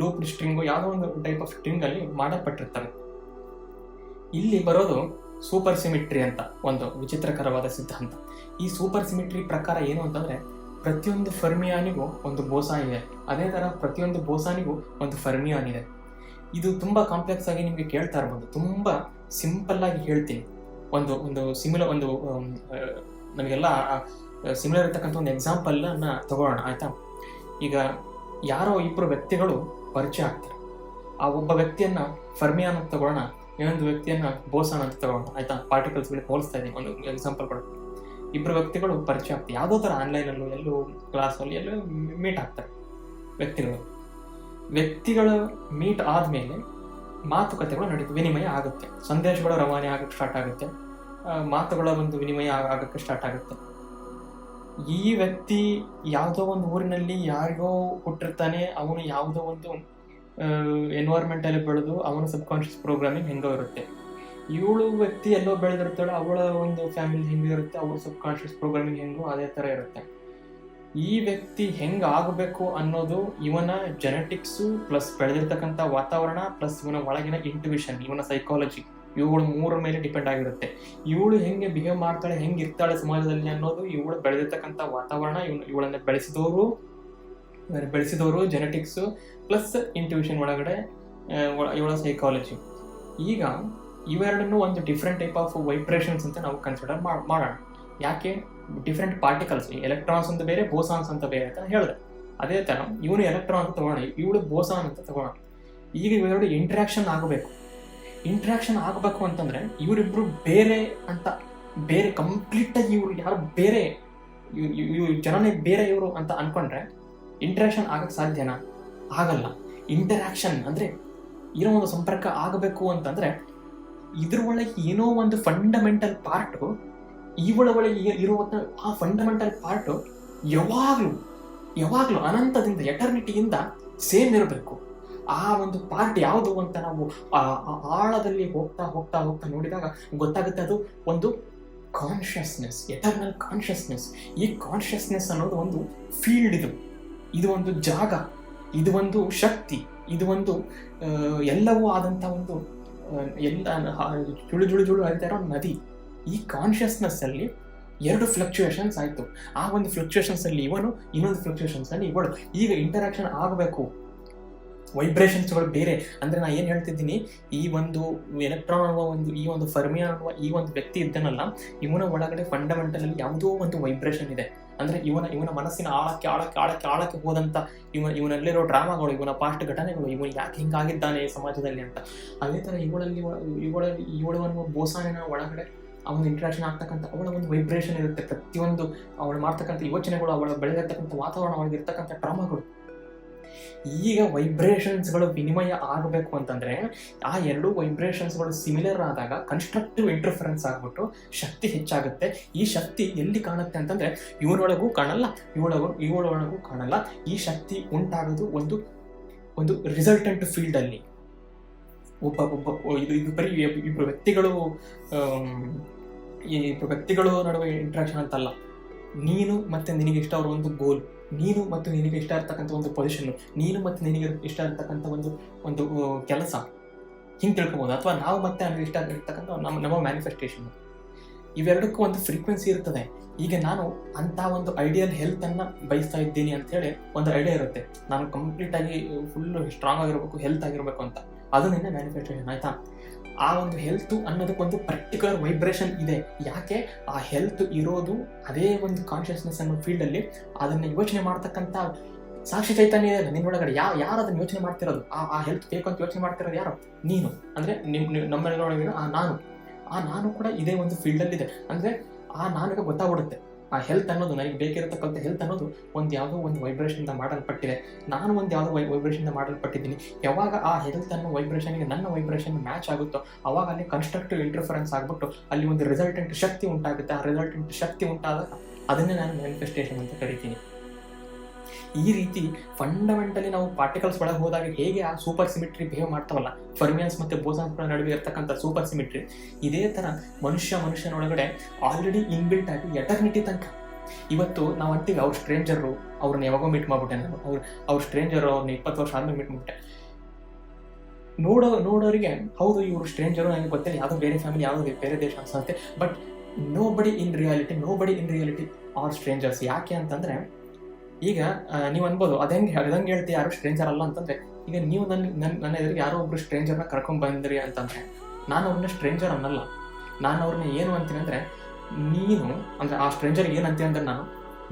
ಲೂಪ್ ಸ್ಟ್ರಿಂಗು ಯಾವುದೋ ಒಂದು ಟೈಪ್ ಆಫ್ ಸ್ಟ್ರಿಂಗ್ ಅಲ್ಲಿ ಮಾಡಲ್ಪಟ್ಟಿರ್ತವೆ. ಇಲ್ಲಿ ಬರೋದು ಸೂಪರ್ ಸಿಮಿಟ್ರಿ ಅಂತ, ಒಂದು ವಿಚಿತ್ರಕರವಾದ ಸಿದ್ಧಾಂತ. ಈ ಸೂಪರ್ ಸಿಮಿಟ್ರಿ ಪ್ರಕಾರ ಏನು ಅಂತಂದ್ರೆ ಪ್ರತಿಯೊಂದು ಫರ್ಮಿಯಾನಿಗೂ ಒಂದು ಬೋಸಾನ್ ಇದೆ. ಅದೇ ಥರ ಪ್ರತಿಯೊಂದು ಬೋಸಾನಿಗೂ ಒಂದು ಫರ್ಮಿಯಾನ್ ಇದೆ. ಇದು ತುಂಬ ಕಾಂಪ್ಲೆಕ್ಸ್ ಆಗಿ ನಿಮಗೆ ಕೇಳ್ತಾ ಇರ್ಬೋದು. ತುಂಬ ಸಿಂಪಲ್ ಆಗಿ ಹೇಳ್ತೀನಿ. ಒಂದು ಒಂದು ಸಿಮಿಲರ್ ಒಂದು ನಮಗೆಲ್ಲ ಸಿಮಿಲರ್ ಇರ್ತಕ್ಕಂಥ ಒಂದು ಎಕ್ಸಾಂಪಲ್ ಅನ್ನ ತಗೊಳ್ಳೋಣ, ಆಯ್ತಾ? ಈಗ ಯಾರೋ ಇಬ್ಬರು ವ್ಯಕ್ತಿಗಳು ಪರಿಚಯ ಆಗ್ತಾರೆ. ಆ ಒಬ್ಬ ವ್ಯಕ್ತಿಯನ್ನ ಫರ್ಮಿಯಾನ್ ಅಂತ ತಗೊಳ್ಳೋಣ, ಇನ್ನೊಂದು ವ್ಯಕ್ತಿಯನ್ನ ಬೋಸಾನ್ ಅಂತ ತಗೊಳ್ಳೋಣ, ಆಯ್ತಾ? ಪಾರ್ಟಿಕಲ್ಸ್ಗಳಿಗೆ ಹೋಲಿಸ್ತಾ ಇದ್ದೀನಿ ಒಂದು ಎಕ್ಸಾಂಪಲ್ ಕೊಡೋಣ ಇಬ್ಬರು ವ್ಯಕ್ತಿಗಳು ಪರಿಚಯ ಆಗ್ತದೆ. ಯಾವುದೋ ಥರ ಆನ್ಲೈನಲ್ಲೂ ಎಲ್ಲೂ ಕ್ಲಾಸಲ್ಲಿ ಎಲ್ಲೂ ಮೀಟ್ ಆಗ್ತಾರೆ ವ್ಯಕ್ತಿಗಳು. ವ್ಯಕ್ತಿಗಳು ಮೀಟ್ ಆದಮೇಲೆ ಮಾತುಕತೆಗಳು ನಡೀತು ವಿನಿಮಯ ಆಗುತ್ತೆ. ಸಂದೇಶಗಳ ರವಾನೆ ಆಗಕ್ಕೆ ಸ್ಟಾರ್ಟ್ ಆಗುತ್ತೆ. ಮಾತುಗಳ ಒಂದು ವಿನಿಮಯ ಆಗೋಕೆ ಆಗಕ್ಕೆ ಸ್ಟಾರ್ಟ್ ಆಗುತ್ತೆ. ಈ ವ್ಯಕ್ತಿ ಯಾವುದೋ ಒಂದು ಊರಿನಲ್ಲಿ ಯಾರಿಗೋ ಹುಟ್ಟಿರ್ತಾನೆ, ಅವನು ಯಾವುದೋ ಒಂದು ಎನ್ವೈರ್ಮೆಂಟಲ್ಲಿ ಬೆಳೆದು ಅವನ ಸಬ್ಕಾನ್ಷಿಯಸ್ ಪ್ರೋಗ್ರಾಮಿಂಗ್ ಹೆಂಗೋ ಇರುತ್ತೆ. ಇವಳು ವ್ಯಕ್ತಿ ಎಲ್ಲೋ ಬೆಳೆದಿರ್ತಾಳೆ, ಅವಳ ಒಂದು ಫ್ಯಾಮಿಲಿ ಹೆಂಗಿರುತ್ತೆ ಅವಳ ಸಬ್ ಕಾನ್ಶಿಯಸ್ ಪ್ರೋಗ್ರಾಮಿಂಗ್ ಹೆಂಗೋ ಅದೇ ಥರ ಇರುತ್ತೆ. ಈ ವ್ಯಕ್ತಿ ಹೆಂಗ್ ಆಗಬೇಕು ಅನ್ನೋದು ಇವನ ಜೆನೆಟಿಕ್ಸು ಪ್ಲಸ್ ಬೆಳೆದಿರ್ತಕ್ಕಂಥ ವಾತಾವರಣ ಪ್ಲಸ್ ಇವನ ಒಳಗಿನ ಇಂಟ್ಯೂಷನ್ ಇವನ ಸೈಕಾಲಜಿ ಇವುಗಳು ಮೂರ ಮೇಲೆ ಡಿಪೆಂಡ್ ಆಗಿರುತ್ತೆ. ಇವಳು ಹೆಂಗೆ ಬಿಹೇವ್ ಮಾಡ್ತಾಳೆ, ಹೆಂಗೆ ಇರ್ತಾಳೆ ಸಮಾಜದಲ್ಲಿ ಅನ್ನೋದು ಇವಳು ಬೆಳೆದಿರ್ತಕ್ಕಂಥ ವಾತಾವರಣ ಇವನು, ಇವಳನ್ನ ಬೆಳೆಸಿದವರು ಬೆಳೆಸಿದವರು ಜೆನೆಟಿಕ್ಸು ಪ್ಲಸ್ ಇಂಟ್ಯೂಷನ್ ಒಳಗಡೆ ಒಳ- ಇವಳ ಸೈಕಾಲಜಿ ಈಗ ಇವೆರಡನ್ನು ಒಂದು ಡಿಫ್ರೆಂಟ್ ಟೈಪ್ ಆಫ್ ವೈಬ್ರೇಷನ್ಸ್ ಅಂತ ನಾವು ಕನ್ಸಿಡರ್ ಮಾಡೋಣ. ಯಾಕೆ? ಡಿಫ್ರೆಂಟ್ ಪಾರ್ಟಿಕಲ್ಸ್ ಎಲೆಕ್ಟ್ರಾನ್ಸ್ ಅಂತ ಬೇರೆ ಬೋಸಾನ್ಸ್ ಅಂತ ಬೇರೆ ಅಂತ ಹೇಳಿದೆ. ಅದೇ ಥರ ಇವನು ಎಲೆಕ್ಟ್ರಾನ್ ಅಂತ ತಗೊಳ್ಳೋಣ ಇವಳು ಬೋಸಾನ್ ಅಂತ ತಗೊಳ್ಳೋಣ ಈಗ ಇವೆರಡು ಇಂಟ್ರಾಕ್ಷನ್ ಆಗಬೇಕು. ಇಂಟ್ರಾಕ್ಷನ್ ಆಗಬೇಕು ಅಂತಂದ್ರೆ ಇವರಿಬ್ರು ಬೇರೆ ಅಂತ, ಬೇರೆ ಕಂಪ್ಲೀಟ್ ಆಗಿ ಇವರು ಯಾರು ಬೇರೆ, ಇವ್- ಇವ್- ಇವ್ ಜನನೇ ಬೇರೆ ಇವರು ಅಂತ ಅನ್ಕೊಂಡ್ರೆ ಇಂಟ್ರಾಕ್ಷನ್ ಆಗಕ್ಕೆ ಸಾಧ್ಯನಾ? ಆಗಲ್ಲ. ಇಂಟರಾಕ್ಷನ್ ಅಂದ್ರೆ ಇರೋ ಒಂದು ಸಂಪರ್ಕ ಆಗಬೇಕು ಅಂತಂದ್ರೆ ಇದ್ರ ಏನೋ ಒಂದು ಫಂಡಮೆಂಟಲ್ ಪಾರ್ಟು ಇವಳ ಒಳಗೆ ಇರುವಂಥ ಆ ಫಂಡಮೆಂಟಲ್ ಪಾರ್ಟು ಯಾವಾಗಲೂ ಯಾವಾಗಲೂ ಅನಂತದಿಂದ ಎಟರ್ನಿಟಿಯಿಂದ ಸೇಮ್ ಇರಬೇಕು. ಆ ಒಂದು ಪಾರ್ಟ್ ಯಾವುದು ಅಂತ ನಾವು ಆಳದಲ್ಲಿ ಹೋಗ್ತಾ ಹೋಗ್ತಾ ಹೋಗ್ತಾ ನೋಡಿದಾಗ ಗೊತ್ತಾಗುತ್ತೆ ಅದು ಒಂದು ಕಾನ್ಷಿಯಸ್ನೆಸ್ ಎಟರ್ನಲ್ ಕಾನ್ಷಿಯಸ್ನೆಸ್ ಈ ಕಾನ್ಷಿಯಸ್ನೆಸ್ ಅನ್ನೋದು ಒಂದು ಫೀಲ್ಡ್ ಇದು. ಇದು ಒಂದು ಜಾಗ, ಇದು ಒಂದು ಶಕ್ತಿ, ಇದು ಒಂದು ಎಲ್ಲವೂ ಆದಂಥ ಒಂದು ಹ- ಜುಳು ಜುಳು ಜುಳು ಹರಿತಾ ಇರೋ ನದಿ, ಈ ಕಾನ್ಷಿಯಸ್ನೆಸ್ ಅಲ್ಲಿ ಎರಡು ಫ್ಲಕ್ಚುಯೇಷನ್ಸ್ ಆಯ್ತು. ಆ ಒಂದು ಫ್ಲಕ್ಚುಯೇಷನ್ಸ್ ಅಲ್ಲಿ ಇವನು, ಇನ್ನೊಂದು ಫ್ಲಕ್ಚುಯೇಷನ್ಸ್ ಅಲ್ಲಿ ಇವಳು. ಈಗ ಇಂಟರಾಕ್ಷನ್ ಆಗಬೇಕು. ವೈಬ್ರೇಷನ್ಸ್ಗಳು ಬೇರೆ. ಅಂದ್ರೆ ನಾ ಏನ್ ಹೇಳ್ತಿದ್ದೀನಿ? ಈ ಒಂದು ಎಲೆಕ್ಟ್ರಾನ್ ಅನ್ನುವ ಒಂದು, ಈ ಒಂದು ಫರ್ಮಿಯಾ ಅನ್ನುವ ಈ ಒಂದು ವ್ಯಕ್ತಿ ಇದ್ದನಲ್ಲ, ಇವನ ಒಳಗಡೆ ಫಂಡಮೆಂಟಲ್ ಅಲ್ಲಿ ಯಾವುದೋ ಒಂದು ವೈಬ್ರೇಷನ್ ಇದೆ. ಅಂದ್ರೆ ಇವನ ಇವನ ಮನಸ್ಸಿನ ಆಳಕ್ಕೆ ಆಳಕ್ಕೆ ಆಳಕ್ಕೆ ಆಳಕ್ಕೆ ಹೋದಂತ ಇವನ ಇವನಲ್ಲಿರೋ ಡ್ರಾಮಾಗಳು, ಇವನ ಪಾಸ್ಟ್ ಘಟನೆಗಳು, ಇವನು ಯಾಕೆ ಹಿಂಗಾಗಿದ್ದಾನೆ ಸಮಾಜದಲ್ಲಿ ಅಂತ. ಅದೇ ತರ ಇವಳಲ್ಲಿ ಇವಳ ಇವಳು ಅನ್ನುವ ಬೋಸಾನಿನ ಒಳಗಡೆ ಅವನ ಇಂಟ್ರಾಕ್ಷನ್ ಆಗ್ತಕ್ಕಂಥ, ಅವಳ ಒಂದು ವೈಬ್ರೇಷನ್ ಇರುತ್ತೆ. ಪ್ರತಿಯೊಂದು ಅವಳು ಮಾಡ್ತಕ್ಕಂಥ ಯೋಚನೆಗಳು, ಅವಳ ಬೆಳೆದಿರ್ತಕ್ಕಂಥ ವಾತಾವರಣ, ಅವಳಿಗೆ ಇರ್ತಕ್ಕಂಥ ಡ್ರಾಮಾಗಳು ಈಗ ವೈಬ್ರೇಷನ್ಸ್ಗಳು ವಿನಿಮಯ ಆಗಬೇಕು ಅಂತಂದ್ರೆ, ಆ ಎರಡು ವೈಬ್ರೇಷನ್ಸ್ಗಳು ಸಿಮಿಲರ್ ಆದಾಗ ಕನ್ಸ್ಟ್ರಕ್ಟಿವ್ ಇಂಟರ್ಫರೆನ್ಸ್ ಆಗಿಬಿಟ್ಟು ಶಕ್ತಿ ಹೆಚ್ಚಾಗುತ್ತೆ. ಈ ಶಕ್ತಿ ಎಲ್ಲಿ ಕಾಣುತ್ತೆ ಅಂತಂದ್ರೆ ಇವನೊಳಗೂ ಕಾಣಲ್ಲ, ಇವಳೊಳಗೂ ಇವಳೊಳಗೂ ಕಾಣಲ್ಲ. ಈ ಶಕ್ತಿ ಉಂಟಾಗೋದು ಒಂದು ಒಂದು ರಿಸಲ್ಟೆಂಟ್ ಫೀಲ್ಡ್ ಅಲ್ಲಿ. ಒಬ್ಬ ಒಬ್ಬ ಇದು ಇದು ಬರೀ ಇಬ್ಬರು ವ್ಯಕ್ತಿಗಳು ಈ ವ್ಯಕ್ತಿಗಳು ನಡುವೆ ಇಂಟ್ರಾಕ್ಷನ್ ಅಂತಲ್ಲ. ನೀನು ಮತ್ತೆ ನಿನಗೆ ಇಷ್ಟ ಅವರ ಒಂದು ಗೋಲ್ ನೀನು ಮತ್ತು ನಿನಗೆ ಇಷ್ಟ ಇರ್ತಕ್ಕಂಥ ಒಂದು ಪೊಸಿಷನ್ ನೀನು ಮತ್ತು ನಿನಗೆ ಇಷ್ಟ ಇರ್ತಕ್ಕಂಥ ಒಂದು ಒಂದು ಕೆಲಸ. ಹಿಂಗೆ ತಿಳ್ಕೊಬೋದು. ಅಥವಾ ನಾವು ಮತ್ತೆ ನನಗೆ ಇಷ್ಟ ಆಗಿರ್ತಕ್ಕಂಥ ನಮ್ಮ ನಮ್ಮ ಮ್ಯಾನಿಫೆಸ್ಟೇಷನ್ ಇವೆರಡಕ್ಕೂ ಒಂದು ಫ್ರೀಕ್ವೆನ್ಸಿ ಇರ್ತದೆ. ಈಗ ನಾನು ಅಂತ ಒಂದು ಐಡಿಯಲ್ ಹೆಲ್ತ್ ಅನ್ನ ಬಯಸ್ತಾ ಇದ್ದೀನಿ ಹೇಳಿ ಒಂದು ಐಡಿಯಾ ಇರುತ್ತೆ. ನಾನು ಕಂಪ್ಲೀಟ್ ಆಗಿ ಫುಲ್ ಸ್ಟ್ರಾಂಗ್ ಆಗಿರ್ಬೇಕು ಹೆಲ್ತ್ ಆಗಿರ್ಬೇಕು ಅಂತ. ಅದು ನಿನ್ನ ಮ್ಯಾನಿಫೆಸ್ಟೇಷನ್ ಆಯ್ತಾ? ಆ ಒಂದು ಹೆಲ್ತ್ ಅನ್ನೋದಕ್ಕೊಂದು ಪರ್ಟಿಕ್ಯುಲರ್ ವೈಬ್ರೇಷನ್ ಇದೆ. ಯಾಕೆ? ಆ ಹೆಲ್ತ್ ಇರೋದು ಅದೇ ಒಂದು ಕಾನ್ಷಿಯಸ್ನೆಸ್ ಅನ್ನೋ ಫೀಲ್ಡ್ ಅಲ್ಲಿ ಅದನ್ನ ಯೋಚನೆ ಮಾಡ್ತಕ್ಕಂಥ ಸಾಕ್ಷಿ ಚೈತನ್ಯ ಇದೆ. ನಿನ್ನೊಳಗಡೆ ಯಾ ಯಾರು ಅದನ್ನ ಯೋಚನೆ ಮಾಡ್ತಿರೋದು? ಆ ಆ ಹೆಲ್ತ್ ಬೇಕು ಅಂತ ಯೋಚನೆ ಮಾಡ್ತಿರೋದು ಯಾರು? ನೀನು. ಅಂದ್ರೆ ನಿಮ್ಮ ನಿಮ್- ನಮ್ಮಲ್ಲಿರೋ ಆ ನಾನು. ಆ ನಾನು ಕೂಡ ಇದೇ ಒಂದು ಫೀಲ್ಡ್ ಅಲ್ಲಿ ಇದೆ ಅಂದ್ರೆ ಆ ನನಗೆ ಗೊತ್ತಾಗ್ಬಿಡುತ್ತೆ. ಆ ಹೆಲ್ತ್ ಅನ್ನೋದು ನನಗೆ ಬೇಕಿರತಕ್ಕಂಥ ಹೆಲ್ತ್ ಅನ್ನೋದು ಒಂದು ಯಾವುದೋ ಒಂದು ವೈಬ್ರೇಷನ್ ಇಂದ ಮಾಡಲ್ಪಟ್ಟಿದೆ. ನಾನು ಒಂದು ಯಾವುದೋ ವೈಬ್ರೇಷನ್ ಇಂದ ಮಾಡಲ್ಪಟ್ಟಿದ್ದೀನಿ. ಯಾವಾಗ ಆ ಹೆಲ್ತ್ ಅನ್ನೋ ವೈಬ್ರೇಷನ್ಗೆ ನನ್ನ ವೈಬ್ರೇಷನ್ ಮ್ಯಾಚ್ ಆಗುತ್ತೋ, ಅವಾಗ ಅಲ್ಲಿ ಕನ್ಸ್ಟ್ರಕ್ಟಿವ್ ಇಂಟರ್ಫರೆನ್ಸ್ ಆಗ್ಬಿಟ್ಟು ಅಲ್ಲಿ ಒಂದು ರಿಸಲ್ಟೆಂಟ್ ಶಕ್ತಿ ಉಂಟಾಗುತ್ತೆ. ಆ ರಿಸಲ್ಟೆಂಟ್ ಶಕ್ತಿ ಉಂಟಾದಾಗ ಅದನ್ನೇ ನಾನು ಮ್ಯಾನಿಫೆಸ್ಟೇಷನ್ ಅಂತ ಕರಿತೀನಿ. ಈ ರೀತಿ ಫಂಡಮೆಂಟಲಿ ನಾವು ಪಾರ್ಟಿಕಲ್ಸ್ ಒಳಗೆ ಹೋದಾಗ ಹೇಗೆ ಆ ಸೂಪರ್ ಸಿಮಿಟ್ರಿ ಬಿಹೇವ್ ಮಾಡ್ತಾವಲ್ಲ? ಫರ್ಮಿಯನ್ಸ್ ಮತ್ತೆ ಬೋಸಾನ್ಸ್ಗಳ ನಡುವೆ ಇರ್ತಕ್ಕಂಥ ಸೂಪರ್ ಸಿಮಿಟ್ರಿ ಇದೇ ತರ ಮನುಷ್ಯ ಮನುಷ್ಯನೊಳಗಡೆ ಆಲ್ರೆಡಿ ಇನ್ಬಿಲ್ಟ್ ಆಗಿ ಎಟರ್ನಿಟಿ ತನಕ. ಇವತ್ತು ನಾವು ಅಂತೀವಿ ಅವ್ರ ಸ್ಟ್ರೇಂಜರು ಅವ್ರನ್ನ ಯಾವಾಗೋ ಮೀಟ್ ಮಾಡ್ಬಿಟ್ಟೆ ನಾನು. ಅವ್ರು, ಅವ್ರ ಸ್ಟ್ರೇಂಜರು ಅವ್ರನ್ನ ಇಪ್ಪತ್ತು ವರ್ಷ ಆದ್ಮೇಲೆ ಮೀಟ್ ಮಾಡ್ಬಿಟ್ಟೆ. ನೋಡೋ, ನೋಡೋರಿಗೆ ಹೌದು ಇವರು ಸ್ಟ್ರೇಂಜರು ನನಗೆ ಗೊತ್ತಿಲ್ಲ. ಯಾವುದೋ ಬೇರೆ ಫ್ಯಾಮಿಲಿ ಯಾವುದೋ ಬೇರೆ ದೇಶ ಅನ್ಸುತ್ತೆ. ಬಟ್ ನೋ ಬಡಿ ಇನ್ ರಿಯಾಲಿಟಿ ನೋ ಬಡಿ ಇನ್ ರಿಯಾಲಿಟಿ ಆರ್ ಸ್ಟ್ರೇಂಜರ್ಸ್ ಯಾಕೆ ಅಂತಂದ್ರೆ ಈಗ ನೀವು ಅನ್ಬೋದು ಅದಂಗೆ ಅದಂಗೆ ಹೇಳ್ತಿ ಯಾರು ಸ್ಟ್ರೇಂಜರ್ ಅಲ್ಲ ಅಂತಂದ್ರೆ, ಈಗ ನೀವು ನನ್ನ ನನ್ನ ನನ್ನ ಎದುರಿಗೆ ಯಾರೋ ಒಬ್ರು ಸ್ಟ್ರೇಂಜರ್ನ ಕರ್ಕೊಂಡ್ ಬಂದ್ರಿ ಅಂತಂದ್ರೆ, ನಾನು ಅವ್ರನ್ನ ಸ್ಟ್ರೇಂಜರ್ ಅನ್ನಲ್ಲ. ನಾನು ಅವ್ರನ್ನ ಏನು ಅಂತೀನಿ ಅಂದ್ರೆ, ನೀನು, ಅಂದ್ರೆ ಆ ಸ್ಟ್ರೇಂಜರ್ ಏನು ಅಂತೀನಿ ಅಂದ್ರೆ ನಾನು,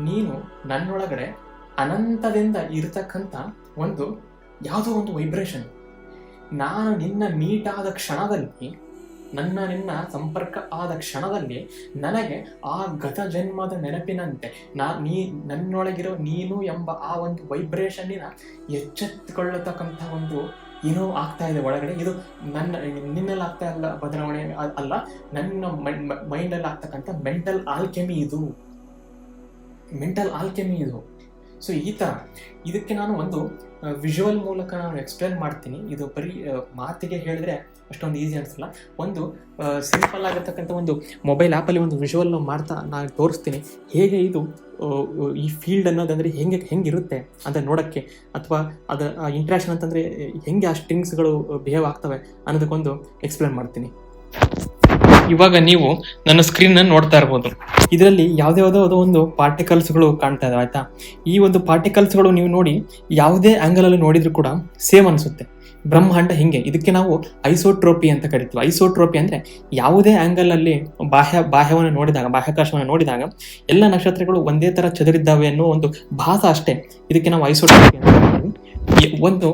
ನೀನು ನನ್ನೊಳಗಡೆ ಅನಂತದಿಂದ ಇರತಕ್ಕಂಥ ಒಂದು, ಯಾವುದೋ ಒಂದು ವೈಬ್ರೇಷನ್ ನಾನು ನಿನ್ನ ಮೀಟ್ ಆದ ಕ್ಷಣದಲ್ಲಿ ನನ್ನ ನಿನ್ನ ಸಂಪರ್ಕ ಆದ ಕ್ಷಣದಲ್ಲಿ ನನಗೆ ಆ ಗತ ಜನ್ಮದ ನೆನಪಿನಂತೆ ನಾ ನೀ ನನ್ನೊಳಗಿರೋ ನೀನು ಎಂಬ ಆ ಒಂದು ವೈಬ್ರೇಷನ್ನಿನ ಎಚ್ಚೆತ್ತುಕೊಳ್ಳತಕ್ಕಂಥ ಒಂದು, ಏನೋ ಆಗ್ತಾ ಇದೆ ಒಳಗಡೆ. ಇದು ನನ್ನ ನಿನ್ನಲ್ಲಿ ಆಗ್ತಾ ಇಲ್ಲ ಬದಲಾವಣೆ ಅಲ್ಲ, ನನ್ನ ಮೈಂಡಲ್ಲಿ ಆಗ್ತಕ್ಕಂಥ ಮೆಂಟಲ್ ಆಲ್ಕೆಮಿ ಇದು. ಮೆಂಟಲ್ ಆಲ್ಕೆಮಿ ಇದು. ಸೊ ಈ ಥರ ಇದಕ್ಕೆ ನಾನು ಒಂದು ವಿಜುವಲ್ ಮೂಲಕ ನಾನು ಎಕ್ಸ್ಪ್ಲೇನ್ ಮಾಡ್ತೀನಿ. ಇದು ಬರೀ ಮಾತಿಗೆ ಹೇಳಿದ್ರೆ ಅಷ್ಟೊಂದು ಈಸಿ ಅನಿಸಲ್ಲ ಒಂದು ಸಿಂಪಲ್ ಆಗಿರ್ತಕ್ಕಂಥ ಒಂದು ಮೊಬೈಲ್ ಆ್ಯಪಲ್ಲಿ ಒಂದು ವಿಷುವಲ್ ಮಾಡ್ತಾ ನಾನು ತೋರಿಸ್ತೀನಿ. ಹೇಗೆ ಇದು ಈ ಫೀಲ್ಡ್ ಅನ್ನೋದಂದರೆ ಹೆಂಗೆ, ಹೆಂಗಿರುತ್ತೆ ಅಂತ ನೋಡೋಕ್ಕೆ ಅಥವಾ ಅದು ಇಂಟ್ರ್ಯಾಕ್ಷನ್ ಅಂತಂದರೆ ಹೆಂಗೆ ಆ ಸ್ಟ್ರಿಂಗ್ಸ್ಗಳು ಬಿಹೇವ್ ಆಗ್ತವೆ ಅನ್ನೋದಕ್ಕೊಂದು ಎಕ್ಸ್ಪ್ಲೇನ್ ಮಾಡ್ತೀನಿ. ಇವಾಗ ನೀವು ನನ್ನ ಸ್ಕ್ರೀನ್ ನೋಡ್ತಾ ಇರ್ಬೋದು. ಇದರಲ್ಲಿ ಯಾವುದೇ ಯಾವುದೋ ಒಂದು ಪಾರ್ಟಿಕಲ್ಸ್ಗಳು ಕಾಣ್ತಾ ಇದಾವೆ, ಆಯ್ತಾ? ಈ ಒಂದು ಪಾರ್ಟಿಕಲ್ಸ್ಗಳು ನೀವು ನೋಡಿ, ಯಾವುದೇ ಆ್ಯಂಗಲಲ್ಲಿ ನೋಡಿದ್ರು ಕೂಡ ಸೇಮ್ ಅನ್ಸುತ್ತೆ. ಬ್ರಹ್ಮಾಂಡ ಹಿಂಗೆ. ಇದಕ್ಕೆ ನಾವು ಐಸೋಟ್ರೋಪಿ ಅಂತ ಕರಿತೀವಿ. ಐಸೋಟ್ರೋಪಿ ಅಂದ್ರೆ ಯಾವುದೇ ಅಲ್ಲಿ ಬಾಹ್ಯ, ಬಾಹ್ಯವನ್ನು ನೋಡಿದಾಗ, ಬಾಹ್ಯಾಕಾಶವನ್ನು ನೋಡಿದಾಗ ಎಲ್ಲ ನಕ್ಷತ್ರಗಳು ಒಂದೇ ತರ ಚದುರಿದ್ದಾವೆ ಅನ್ನೋ ಒಂದು ಭಾಸ ಅಷ್ಟೇ. ಇದಕ್ಕೆ ನಾವು ಐಸೋಟ್ರೋಪಿ ಅಂತ ಕರಿತೀವಿ. ಒಂದು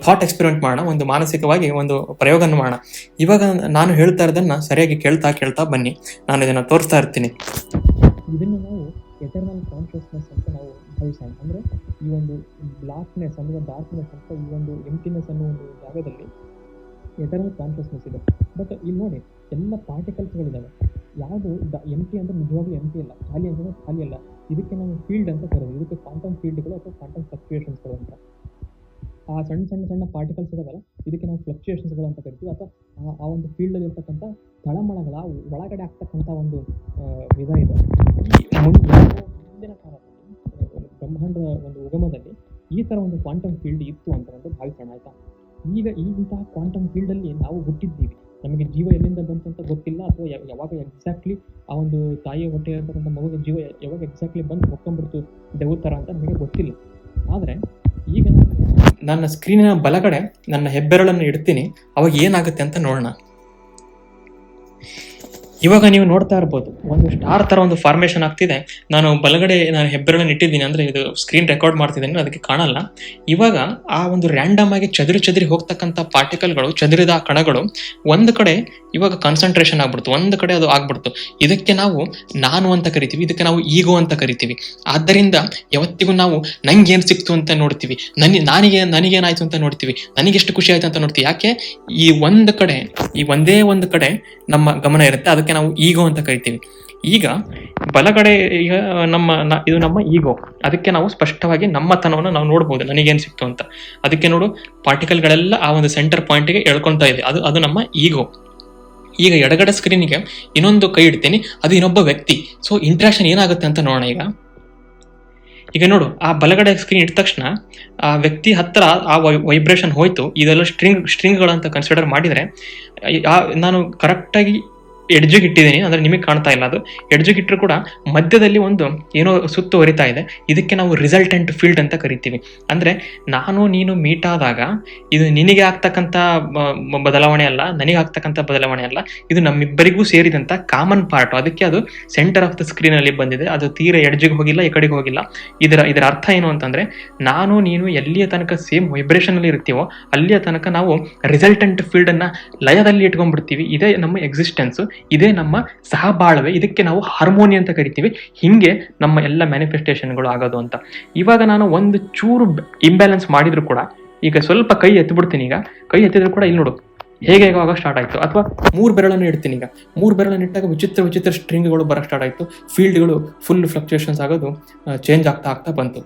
ಥಾಟ್ ಎಕ್ಸ್ಪೆರಿಮೆಂಟ್ ಮಾಡೋಣ, ಒಂದು ಮಾನಸಿಕವಾಗಿ ಒಂದು ಪ್ರಯೋಗವನ್ನು ಮಾಡೋಣ. ಇವಾಗ ನಾನು ಹೇಳ್ತಾ ಇರೋದನ್ನ ಸರಿಯಾಗಿ ಕೇಳ್ತಾ ಕೇಳ್ತಾ ಬನ್ನಿ. ನಾನು ಇದನ್ನ ತೋರಿಸ್ತಾ ಇರ್ತೀನಿ. ಇದನ್ನು ನಾವು ಎಟರ್ನಲ್ ಕಾನ್ಶಿಯಸ್ನೆಸ್ ಅಂತ ನಾವು ಭಾವಿಸೋಣ ಅಂದರೆ ಈ ಒಂದು ಬ್ಲಾಕ್ನೆಸ್ ಅಂದರೆ ಡಾರ್ಕ್ನೆಸ್ ಅಂತ ಈ ಒಂದು ಎಂಟಿನೆಸ್ ಅನ್ನೋ ಒಂದು ಜಾಗದಲ್ಲಿ ಎಟರ್ನಲ್ ಕಾನ್ಷಿಯಸ್ನೆಸ್ ಇದೆ. ಬಟ್ ಇಲ್ಲಿ ನೋಡಿ ಎಲ್ಲ ಪಾರ್ಟಿಕಲ್ಸ್ಗಳಿದ್ದಾವೆ ಯಾವುದು ದ ಎಂಟಿ ಅಂದರೆ ನಿಜವಾಗ್ಲೂ ಎಂಟಿ ಅಲ್ಲ. ಖಾಲಿ ಅಂದರೆ ಖಾಲಿ ಅಲ್ಲ. ಇದಕ್ಕೆ ನಾವು ಫೀಲ್ಡ್ ಅಂತ ಕರೆದು ಇದಕ್ಕೆ ಕ್ವಾಂಟಮ್ ಫೀಲ್ಡ್ಗಳು ಅಥವಾ ಕ್ವಾಂಟಮ್ ಫ್ಲಕ್ಚುಯೇಷನ್ಸ್ಗಳು ಅಂತ. ಆ ಸಣ್ಣ ಸಣ್ಣ ಸಣ್ಣ ಪಾರ್ಟಿಕಲ್ಸ್ ಇದಾವಲ್ಲ ಇದಕ್ಕೆ ನಾವು ಫ್ಲಕ್ಚುಯೇಷನ್ಸ್ಗಳು ಅಂತ ಕರಿತೀವಿ. ಅಥವಾ ಆ- ಒಂದು ಫೀಲ್ಡಲ್ಲಿ ಇರ್ತಕ್ಕಂಥ ತಳಮಳಗಳ ಒಳಗಡೆ ಆಗ್ತಕ್ಕಂಥ ಒಂದು ವಿಧ ಇದೆ. ಮುಂದಿನ ಆ, ಬ್ರಹ್ಮಾಂಡದ ಒಂದು ಉಗಮದಲ್ಲಿ ಈ ಥರ ಒಂದು ಕ್ವಾಂಟಮ್ ಫೀಲ್ಡ್ ಇತ್ತು ಅಂತ ಒಂದು ಭಾವಿಸೋಣ, ಆಯ್ತಾ? ಈಗ ಈಗಿಂತಹ ಕ್ವಾಂಟಮ್ ಫೀಲ್ಡಲ್ಲಿ ನಾವು ಹುಟ್ಟಿದ್ದೀವಿ. ನಮಗೆ ಜೀವ ಎಲ್ಲಿಂದ ಬಂತು ಅಂತ ಗೊತ್ತಿಲ್ಲ, ಅಥವಾ ಯಾವಾಗ ಎಕ್ಸಾಕ್ಟ್ಲಿ ಆ ಒಂದು ತಾಯಿಯ ಹೊಟ್ಟೆ ಇರ್ತಕ್ಕಂಥ ಮಗುಗೆ ಜೀವ ಯಾವಾಗ ಎಕ್ಸಾಕ್ಟ್ಲಿ ಬಂದು ಹೊಕ್ಕೊಂಡ್ಬಿಡ್ತು ದೆವ್ವ ಥರ ಅಂತ ನಮಗೆ ಗೊತ್ತಿಲ್ಲ. ಆದರೆ ಈಗ ನಾನು ನನ್ನ ಸ್ಕ್ರೀನಿನ ಬಲಗಡೆ ನನ್ನ ಹೆಬ್ಬೆರಳನ್ನು ಇಡ್ತೀನಿ, ಅವಾಗ ಏನಾಗುತ್ತೆ ಅಂತ ನೋಡೋಣ. ಇವಾಗ ನೀವು ನೋಡ್ತಾ ಇರ್ಬೋದು ಒಂದು ಸ್ಟಾರ್ ತರ ಒಂದು ಫಾರ್ಮೇಶನ್ ಆಗ್ತಿದೆ. ನಾನು ಬಲಗಡೆ ನಾನು ಹೆಬ್ಬೆರಳನ್ನು ಇಟ್ಟಿದ್ದೀನಿ ಅಂದ್ರೆ ಇದು ಸ್ಕ್ರೀನ್ ರೆಕಾರ್ಡ್ ಮಾಡ್ತಿದ್ದೀನಿ, ಅದಕ್ಕೆ ಕಾಣಲ್ಲ. ಇವಾಗ ಆ ಒಂದು ರ್ಯಾಂಡಮ್ ಆಗಿ ಚದುರಿ ಚದುರಿ ಹೋಗ್ತಕ್ಕಂಥ ಪಾರ್ಟಿಕಲ್ಗಳು ಚದುರಿದ ಕಣಗಳು, ಒಂದು ಕಡೆ ಇವಾಗ ಕಾನ್ಸಂಟ್ರೇಷನ್ ಆಗ್ಬಿಡ್ತು, ಒಂದು ಕಡೆ ಅದು ಆಗ್ಬಿಡ್ತು. ಇದಕ್ಕೆ ನಾವು ನಾನು ಅಂತ ಕರಿತೀವಿ, ಇದಕ್ಕೆ ನಾವು ಈಗೋ ಅಂತ ಕರಿತೀವಿ. ಆದ್ದರಿಂದ ಯಾವತ್ತಿಗೂ ನಾವು ನಂಗೇನು ಸಿಕ್ತು ಅಂತ ನೋಡ್ತೀವಿ, ನನಗೆ ನನಗೆ, ನನಗೇನಾಯ್ತು ಅಂತ ನೋಡ್ತೀವಿ, ನನಗೆಷ್ಟು ಖುಷಿ ಆಯ್ತು ಅಂತ ನೋಡ್ತೀವಿ. ಯಾಕೆ? ಈ ಒಂದು ಕಡೆ, ಈ ಒಂದೇ ಒಂದು ಕಡೆ ನಮ್ಮ ಗಮನ ಇರುತ್ತೆ, ಅದಕ್ಕೆ ನಾವು ಈಗೋ ಅಂತ ಕರಿತೀವಿ. ಈಗ ಬಲಗಡೆ ಈಗ ನಮ್ಮ ಇದು ನಮ್ಮ ಈಗೋ ಅದಕ್ಕೆ ನಾವು ಸ್ಪಷ್ಟವಾಗಿ ನಮ್ಮತನವನ್ನು ನಾವು ನೋಡ್ಬೋದು. ನನಗೇನು ಸಿಕ್ತು ಅಂತ. ಅದಕ್ಕೆ ನೋಡು, ಪಾರ್ಟಿಕಲ್ಗಳೆಲ್ಲ ಆ ಒಂದು ಸೆಂಟರ್ ಪಾಯಿಂಟ್ಗೆ ಎಳ್ಕೊಳ್ತಾ ಇದೆ. ಅದು ಅದು ನಮ್ಮ ಈಗೋ ಈಗ ಎಡಗಡೆ ಸ್ಕ್ರೀನಿಗೆ ಇನ್ನೊಂದು ಕೈ ಇಡ್ತೀನಿ. ಅದು ಇನ್ನೊಬ್ಬ ವ್ಯಕ್ತಿ. ಸೊ ಇಂಟ್ರಾಕ್ಷನ್ ಏನಾಗುತ್ತೆ ಅಂತ ನೋಡೋಣ ಈಗ. ಈಗ ನೋಡು, ಆ ಬಲಗಡೆ ಸ್ಕ್ರೀನ್ ಇಟ್ಟ ತಕ್ಷಣ ಆ ವ್ಯಕ್ತಿ ಹತ್ರ ಆ ವೈಬ್ರೇಷನ್ ಹೋಯ್ತು. ಇದೆಲ್ಲ ಸ್ಟ್ರಿಂಗ್ ಸ್ಟ್ರಿಂಗ್ಗಳಂತ ಕನ್ಸಿಡರ್ ಮಾಡಿದ್ರೆ ನಾನು ಕರೆಕ್ಟಾಗಿ ಎಡ್ಜಿಗೆ ಇಟ್ಟಿದ್ದೀನಿ ಅಂದ್ರೆ ನಿಮಗೆ ಕಾಣ್ತಾ ಇಲ್ಲ ಅದು. ಎಡ್ಜಿಗೆ ಇಟ್ಟರು ಕೂಡ ಮಧ್ಯದಲ್ಲಿ ಒಂದು ಏನೋ ಸುತ್ತುವರಿತಾ ಇದೆ. ಇದಕ್ಕೆ ನಾವು ರಿಸಲ್ಟೆಂಟ್ ಫೀಲ್ಡ್ ಅಂತ ಕರಿತೀವಿ. ಅಂದ್ರೆ ನಾನು ನೀನು ಮೀಟ್ ಆದಾಗ ಇದು ನಿನಗೆ ಆಗ್ತಕ್ಕಂಥ ಬದಲಾವಣೆ ಅಲ್ಲ, ನನಗೆ ಆಗ್ತಕ್ಕಂಥ ಬದಲಾವಣೆ ಅಲ್ಲ, ಇದು ನಮ್ಮಿಬ್ಬರಿಗೂ ಸೇರಿದಂತ ಕಾಮನ್ ಪಾರ್ಟ್ ಅದಕ್ಕೆ ಅದು ಸೆಂಟರ್ ಆಫ್ ದ ಸ್ಕ್ರೀನ್ ಅಲ್ಲಿ ಬಂದಿದೆ. ಅದು ತೀರ ಎಡ್ಜಿಗೆ ಹೋಗಿಲ್ಲ, ಈ ಕಡೆಗೆ ಹೋಗಿಲ್ಲ. ಇದರ ಇದರ ಅರ್ಥ ಏನು ಅಂತಂದ್ರೆ, ನಾನು, ನೀನು ಎಲ್ಲಿಯ ತನಕ ಸೇಮ್ ವೈಬ್ರೇಷನ್ ಅಲ್ಲಿ ಇರ್ತೀವೋ, ಅಲ್ಲಿಯ ತನಕ ನಾವು ರಿಸಲ್ಟೆಂಟ್ ಫೀಲ್ಡ್ ಅನ್ನ ಲಯದಲ್ಲಿ ಇಟ್ಕೊಂಡ್ಬಿಡ್ತೀವಿ. ಇದೇ ನಮ್ಮ ಎಕ್ಸಿಸ್ಟೆನ್ಸ್ ಇದೇ ನಮ್ಮ ಸಹಬಾಳ್ವೆ, ಇದಕ್ಕೆ ನಾವು ಹಾರ್ಮೋನಿ ಅಂತ ಕರಿತೀವಿ. ಹಿಂಗೆ ನಮ್ಮ ಎಲ್ಲ ಮ್ಯಾನಿಫೆಸ್ಟೇಷನ್ಗಳು ಆಗೋದು ಅಂತ. ಇವಾಗ ನಾನು ಒಂದು ಚೂರು ಇಂಬ್ಯಾಲೆನ್ಸ್ ಮಾಡಿದ್ರು ಕೂಡ, ಈಗ ಸ್ವಲ್ಪ ಕೈ ಎತ್ತಿಬಿಡ್ತೀನಿ ಈಗ. ಕೈ ಎತ್ತಿದ್ರು ಕೂಡ ಇಲ್ಲಿ ನೋಡು, ಹೇಗೆ ಆಗ ಸ್ಟಾರ್ಟ್ ಆಯಿತು. ಅಥವಾ ಮೂರು ಬೆರಳನ್ನು ಇಡ್ತೀನಿ ಈಗ. ಮೂರು ಬೆರಳನ್ನು ಇಟ್ಟಾಗ ವಿಚಿತ್ರ ವಿಚಿತ್ರ ಸ್ಟ್ರಿಂಗ್ಗಳು ಬರೋಕ್ಕೆ ಸ್ಟಾರ್ಟ್ ಆಯಿತು. ಫೀಲ್ಡ್ಗಳು ಫುಲ್ ಫ್ಲಕ್ಚುಯೇಷನ್ಸ್ ಆಗೋದು ಚೇಂಜ್ ಆಗ್ತಾ ಆಗ್ತಾ ಬಂತು.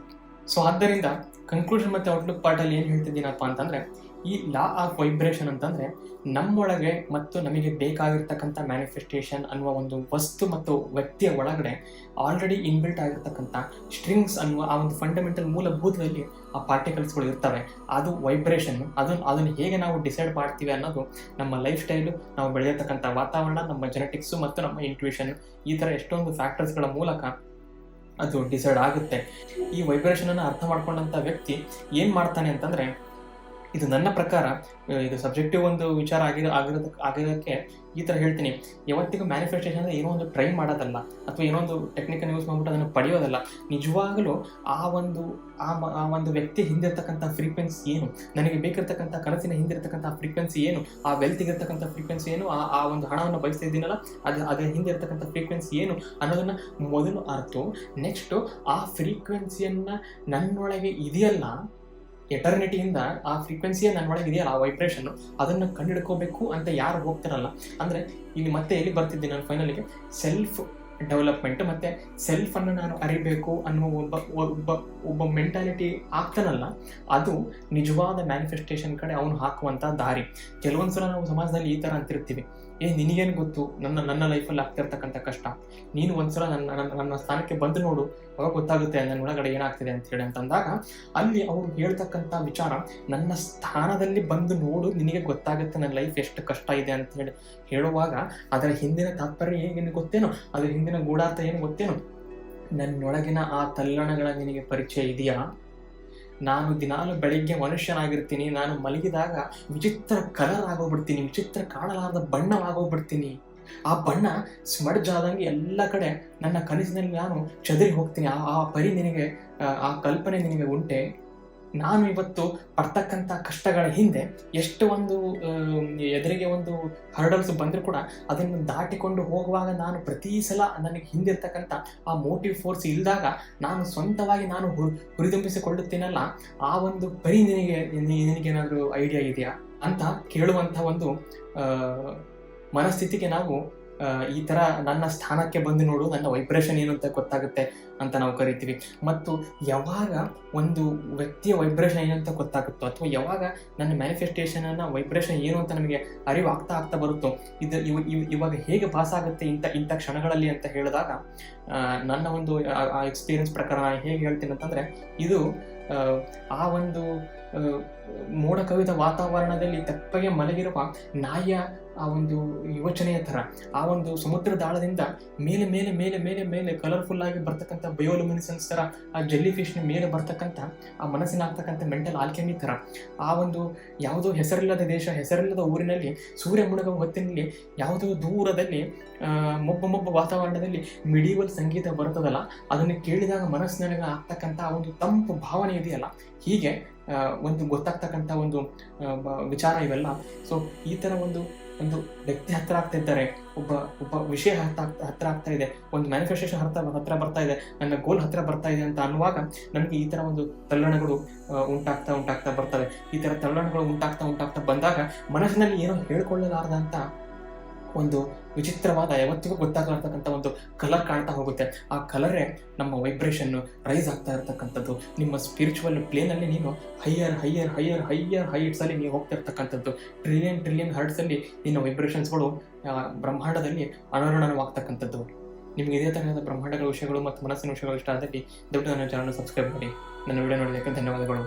ಸೊ ಆದ್ದರಿಂದ ಕನ್ಕ್ಲೂಷನ್ ಮತ್ತು ಔಟ್ಲುಕ್ ಪಾರ್ಟಲ್ಲಿ ಏನು ಹೇಳ್ತಿದ್ದೀನಪ್ಪ ಅಂತಂದ್ರೆ ಈ ಲಾ ಆಫ್ ವೈಬ್ರೇಷನ್ ಅಂತಂದ್ರೆ ನಮ್ಮೊಳಗೆ ಮತ್ತು ನಮಗೆ ಬೇಕಾಗಿರ್ತಕ್ಕಂಥ ಮ್ಯಾನಿಫೆಸ್ಟೇಷನ್ ಅನ್ನುವ ಒಂದು ವಸ್ತು ಮತ್ತು ವ್ಯಕ್ತಿಯ ಒಳಗಡೆ ಆಲ್ರೆಡಿ ಇನ್ಬಿಲ್ಟ್ ಆಗಿರ್ತಕ್ಕಂಥ ಸ್ಟ್ರಿಂಗ್ಸ್ ಅನ್ನುವ ಆ ಒಂದು ಫಂಡಮೆಂಟಲ್ ಮೂಲಭೂತದಲ್ಲಿ ಆ ಪಾರ್ಟಿಕಲ್ಸ್ಗಳು ಇರ್ತವೆ. ಅದು ವೈಬ್ರೇಷನ್ ಅದನ್ನು ಅದನ್ನು ಹೇಗೆ ನಾವು ಡಿಸೈಡ್ ಮಾಡ್ತೀವಿ ಅನ್ನೋದು ನಮ್ಮ ಲೈಫ್ ಸ್ಟೈಲು ನಾವು ಬೆಳೆಯತಕ್ಕಂಥ ವಾತಾವರಣ, ನಮ್ಮ ಜೆನೆಟಿಕ್ಸು ಮತ್ತು ನಮ್ಮ ಇಂಟ್ಯೂಷನ್ ಈ ಥರ ಎಷ್ಟೊಂದು ಫ್ಯಾಕ್ಟರ್ಸ್ಗಳ ಮೂಲಕ ಅದು ಡಿಸೈಡ್ ಆಗುತ್ತೆ. ಈ ವೈಬ್ರೇಷನ್ ಅನ್ನು ಅರ್ಥ ಮಾಡ್ಕೊಂಡಂತ ವ್ಯಕ್ತಿ ಏನು ಮಾಡ್ತಾನೆ ಅಂತಂದ್ರೆ ಇದು ನನ್ನ ಪ್ರಕಾರ ಇದು ಸಬ್ಜೆಕ್ಟಿವ್ ಒಂದು ವಿಚಾರ ಆಗಿರೋ ಆಗಿರೋದಕ್ಕೆ ಆಗಿರೋದಕ್ಕೆ ಈ ಥರ ಹೇಳ್ತೀನಿ. ಯಾವತ್ತಿಗೂ ಮ್ಯಾನಿಫೆಸ್ಟೇಷನ್ ಅಂದರೆ ಏನೋ ಒಂದು ಟ್ರೈ ಮಾಡೋದಲ್ಲ, ಅಥವಾ ಏನೋ ಒಂದು ಟೆಕ್ನಿಕಲ್ ಯೂಸ್ ಮಾಡ್ಬಿಟ್ಟು ಅದನ್ನು ಪಡೆಯೋದಲ್ಲ. ನಿಜವಾಗಲೂ ಆ ಒಂದು, ಆ ಆ ಒಂದು ವ್ಯಕ್ತಿ ಹಿಂದಿರ್ತಕ್ಕಂಥ ಫ್ರೀಕ್ವೆನ್ಸಿ ಏನು? ನನಗೆ ಬೇಕಿರ್ತಕ್ಕಂಥ ಕನಸಿನ ಹಿಂದಿರ್ತಕ್ಕಂಥ ಫ್ರೀಕ್ವೆನ್ಸಿ ಏನು? ಆ ವೆಲ್ತಿಗಿರ್ತಕ್ಕಂಥ ಫ್ರೀಕ್ವೆನ್ಸಿ ಏನು? ಆ ಆ ಒಂದು ಹಣವನ್ನು ಬಯಸ್ತಾ ಇದ್ದೀನಲ್ಲ, ಅದು ಅದರ ಹಿಂದಿರ್ತಕ್ಕಂಥ ಫ್ರೀಕ್ವೆನ್ಸಿ ಏನು? ಅನ್ನೋದನ್ನು ಮೊದಲು ಅರ್ತು. ನೆಕ್ಸ್ಟು ಆ ಫ್ರೀಕ್ವೆನ್ಸಿಯನ್ನು ನನ್ನೊಳಗೆ ಇದೆಯಲ್ಲ ಎಟರ್ನಿಟಿಯಿಂದ ಆ ಫ್ರಿಕ್ವೆನ್ಸಿಯೇ ನನ್ನ ಒಳಗೆ ಇದೆಯಲ್ಲ, ಆ ವೈಬ್ರೇಷನ್ ಅದನ್ನು ಕಂಡುಹಿಡ್ಕೋಬೇಕು ಅಂತ ಯಾರು ಹೋಗ್ತಾರಲ್ಲ? ಅಂದ್ರೆ ಇಲ್ಲಿ ಮತ್ತೆ ಎಲ್ಲಿ ಬರ್ತಿದ್ದೀನಿ ನಾನು ಫೈನಲಿಗೆ ಸೆಲ್ಫ್ ಡೆವಲಪ್ಮೆಂಟ್ ಮತ್ತೆ ಸೆಲ್ಫ್ ಅನ್ನು ನಾನು ಅರಿಬೇಕು ಅನ್ನುವ ಒಬ್ಬ ಒಬ್ಬ ಒಬ್ಬ ಮೆಂಟಾಲಿಟಿ ಆಗ್ತಾನಲ್ಲ, ಅದು ನಿಜವಾದ ಮ್ಯಾನಿಫೆಸ್ಟೇಷನ್ ಕಡೆ ಅವನು ಹಾಕುವಂತ ದಾರಿ. ಕೆಲವೊಂದು ಸಲ ನಾವು ಸಮಾಜದಲ್ಲಿ ಈ ತರ ಅಂತಿರ್ತೀವಿ. ಏ, ನಿನಗೇನು ಗೊತ್ತು? ನನ್ನ ನನ್ನ ಲೈಫಲ್ಲಿ ಆಗ್ತಿರ್ತಕ್ಕಂಥ ಕಷ್ಟ. ನೀನು ಒಂದ್ಸಲ ನನ್ನ ನನ್ನ ನನ್ನ ಸ್ಥಾನಕ್ಕೆ ಬಂದು ನೋಡು. ಅವಾಗ ಗೊತ್ತಾಗುತ್ತೆ ನನ್ನ ಒಳಗಡೆ ಏನಾಗ್ತಿದೆ ಅಂತ ಹೇಳಿ ಅಂತಂದಾಗ, ಅಲ್ಲಿ ಅವರು ಹೇಳ್ತಕ್ಕಂಥ ವಿಚಾರ, ನನ್ನ ಸ್ಥಾನದಲ್ಲಿ ಬಂದು ನೋಡು, ನಿನಗೆ ಗೊತ್ತಾಗುತ್ತೆ ನನ್ನ ಲೈಫ್ ಎಷ್ಟು ಕಷ್ಟ ಇದೆ ಅಂತ ಹೇಳಿ ಹೇಳುವಾಗ, ಅದರ ಹಿಂದಿನ ತಾತ್ಪರ್ಯ ಏನು ಗೊತ್ತೇನೋ? ಅದರ ಹಿಂದಿನ ಗೂಢಾರ್ಥ ಏನು ಗೊತ್ತೇನೋ? ನನ್ನೊಳಗಿನ ಆ ತಲ್ಲಣಗಳ ನಿನಗೆ ಪರಿಚಯ ಇದೆಯಾ? ನಾನು ದಿನಾಲು ಬೆಳಿಗ್ಗೆ ಮನುಷ್ಯನಾಗಿರ್ತೀನಿ, ನಾನು ಮಲಗಿದಾಗ ವಿಚಿತ್ರ ಕಲರ್ ಆಗೋಗ್ಬಿಡ್ತೀನಿ ವಿಚಿತ್ರ ಕಾಣಲಾರದ ಬಣ್ಣವಾಗೋಗ್ಬಿಡ್ತೀನಿ. ಆ ಬಣ್ಣ ಸ್ಮಡ್ಜ್ ಆದಂಗೆ ಎಲ್ಲ ಕಡೆ ನನ್ನ ಕನಸಿನಲ್ಲಿ ನಾನು ಚದರಿ ಹೋಗ್ತೀನಿ. ಆ ಪರಿ ನಿನಗೆ ಆ ಕಲ್ಪನೆ ನಿನಗೆ ಉಂಟೆ. ನಾನು ಇವತ್ತು ಪಡ್ತಕ್ಕಂಥ ಕಷ್ಟಗಳ ಹಿಂದೆ ಎಷ್ಟು ಒಂದು ಎದುರಿಗೆ ಒಂದು ಹರ್ಡಲ್ಸ್ ಬಂದರೂ ಕೂಡ ಅದನ್ನು ದಾಟಿಕೊಂಡು ಹೋಗುವಾಗ ನಾನು ಪ್ರತಿ ಸಲ ನನಗೆ ಹಿಂದಿರ್ತಕ್ಕಂಥ ಆ ಮೋಟಿವ್ ಫೋರ್ಸ್ ಇಲ್ಲದಾಗ ನಾನು ಸ್ವಂತವಾಗಿ ನಾನು ಹುರಿ, ಹುರಿದುಂಬಿಸಿಕೊಳ್ಳುತ್ತೇನಲ್ಲ, ಆ ಒಂದು ಪರಿ ನಿನಗೆ ನಿನಗೇನಾದರೂ ಐಡಿಯಾ ಇದೆಯಾ ಅಂತ ಕೇಳುವಂಥ ಒಂದು ಮನಸ್ಥಿತಿಗೆ ನಾವು ಈ ಥರ ನನ್ನ ಸ್ಥಾನಕ್ಕೆ ಬಂದು ನೋಡು, ನನ್ನ ವೈಬ್ರೇಷನ್ ಏನು ಅಂತ ಗೊತ್ತಾಗುತ್ತೆ. ಅಂತ ನಾವು ಕರಿತೀವಿ. ಮತ್ತು ಯಾವಾಗ ಒಂದು ವ್ಯಕ್ತಿಯ ವೈಬ್ರೇಷನ್ ಏನು ಅಂತ ಗೊತ್ತಾಗುತ್ತೋ ಅಥವಾ ಯಾವಾಗ ನನ್ನ ಮ್ಯಾನಿಫೆಸ್ಟೇಷನ್ ಅನ್ನ ವೈಬ್ರೇಷನ್ ಏನು ಅಂತ ನಮಗೆ ಅರಿವು ಆಗ್ತಾ ಆಗ್ತಾ ಬರುತ್ತೋ, ಇದು ಇವ, ಇವ್- ಇವಾಗ ಹೇಗೆ ಪಾಸ್ ಆಗುತ್ತೆ ಇಂಥ ಇಂಥ ಕ್ಷಣಗಳಲ್ಲಿ ಅಂತ ಹೇಳಿದಾಗ ನನ್ನ ಒಂದು ಎಕ್ಸ್ಪೀರಿಯನ್ಸ್ ಪ್ರಕಾರ ನಾನು ಹೇಗೆ ಹೇಳ್ತೀನಿ ಅಂತಂದ್ರೆ, ಇದು, ಆ ಒಂದು ಮೋಡ ಕವಿದ ವಾತಾವರಣದಲ್ಲಿ ತಪ್ಪಗೆ ಮಲಗಿರುವ ನಾಯಿಯ ಆ ಒಂದು ಯೋಚನೆಯ ಥರ, ಆ ಒಂದು ಸಮುದ್ರ ದಾಳದಿಂದ ಮೇಲೆ ಮೇಲೆ ಮೇಲೆ ಮೇಲೆ ಮೇಲೆ ಕಲರ್ಫುಲ್ ಆಗಿ ಬರ್ತಕ್ಕಂಥ ಬಯೋಲುಮಿನಿಸನ್ಸ್ ಥರ, ಆ ಜೆಲ್ಲಿ ಫಿಶ್ನ ಮೇಲೆ ಬರ್ತಕ್ಕಂಥ, ಆ ಮನಸ್ಸಿನ ಆಗ್ತಕ್ಕಂಥ ಮೆಂಟಲ್ ಆಲ್ಕೆಮಿ ಥರ, ಆ ಒಂದು ಯಾವುದೋ ಹೆಸರಿಲ್ಲದ ದೇಶ, ಹೆಸರಿಲ್ಲದ ಊರಿನಲ್ಲಿ ಸೂರ್ಯ ಮುಳುಗುವ ಹೊತ್ತಿನಲ್ಲಿ ಯಾವುದೋ ದೂರದಲ್ಲಿ ಮೊಬ್ಬ ಮೊಬ್ಬ ವಾತಾವರಣದಲ್ಲಿ ಮಿಡಿವಲ್ ಸಂಗೀತ ಬರ್ತದಲ್ಲ ಅದನ್ನು ಕೇಳಿದಾಗ ಆಗ್ತಕ್ಕಂಥ ಆ ಒಂದು ತಂಪು ಭಾವನೆ ಇದೆಯಲ್ಲ, ಹೀಗೆ ಒಂದು ಗೊತ್ತಾಗ್ತಕ್ಕಂಥ ಒಂದು ವಿಚಾರ ಇವೆಲ್ಲ. ಸೊ ಈ ಥರ ಒಂದು ಒಂದು ವ್ಯಕ್ತಿ ಹತ್ರ ಆಗ್ತಾ ಇದ್ದಾರೆ, ಒಬ್ಬ ಒಬ್ಬ ವಿಷಯ ಹತ್ರ ಹತ್ರ ಆಗ್ತಾ ಇದೆ, ಒಂದು ಮ್ಯಾನಿಫೆಸ್ಟೇಷನ್ ಹತ್ರ ಹತ್ರ ಬರ್ತಾ ಇದೆ, ನನ್ನ ಗೋಲ್ ಹತ್ರ ಬರ್ತಾ ಇದೆ ಅಂತ ಅನ್ನುವಾಗ ನನಗೆ ಈ ತರ ಒಂದು ತಲ್ಲಣಗಳು ಉಂಟಾಗ್ತಾ ಉಂಟಾಗ್ತಾ ಬರ್ತವೆ. ಈ ತರ ತಲ್ಲಣಗಳು ಉಂಟಾಗ್ತಾ ಉಂಟಾಗ್ತಾ ಬಂದಾಗ ಮನಸ್ಸಿನಲ್ಲಿ ಏನೋ ಹೇಳ್ಕೊಳ್ಳಲಾರದಂತ ಒಂದು ವಿಚಿತ್ರವಾದ, ಯಾವತ್ತಿಗೂ ಗೊತ್ತಾಗಲಾರ್ತಕ್ಕಂಥ ಒಂದು ಕಲರ್ ಕಾಣ್ತಾ ಹೋಗುತ್ತೆ. ಆ ಕಲರೇ ನಮ್ಮ ವೈಬ್ರೇಷನ್ ರೈಸ್ ಆಗ್ತಾ ಇರ್ತಕ್ಕಂಥದ್ದು. ನಿಮ್ಮ ಸ್ಪಿರಿಚುವಲ್ ಪ್ಲೇನಲ್ಲಿ ನೀನು ಹೈಯರ್ ಹೈಯರ್ ಹೈಯರ್ ಹೈಯರ್ ಹೈಟ್ಸಲ್ಲಿ ನೀವು ಹೋಗ್ತಾ ಇರ್ತಕ್ಕಂಥದ್ದು. ಟ್ರಿಲಿಯನ್ ಟ್ರಿಲಿಯನ್ ಹರ್ಟ್ಸ್ ಅಲ್ಲಿ ನಿನ್ನ ವೈಬ್ರೇಷನ್ಸ್ಗಳು ಬ್ರಹ್ಮಾಂಡದಲ್ಲಿ ಅನಾವರಣವಾಗ್ತಕ್ಕಂಥದ್ದು. ನಿಮಗೆ ಇದೇ ತರಹದ ಬ್ರಹ್ಮಾಂಡಗಳ ವಿಷಯಗಳು ಮತ್ತು ಮನಸ್ಸಿನ ವಿಷಯಗಳು ಇಷ್ಟ ಆದಲ್ಲಿ ದೊಡ್ಡ ನನ್ನ ಚಾನಲ್ ಸಬ್ಸ್ಕ್ರೈಬ್ ಮಾಡಿ. ನನ್ನ ವಿಡಿಯೋ ನೋಡೋದಕ್ಕೆ ಧನ್ಯವಾದಗಳು.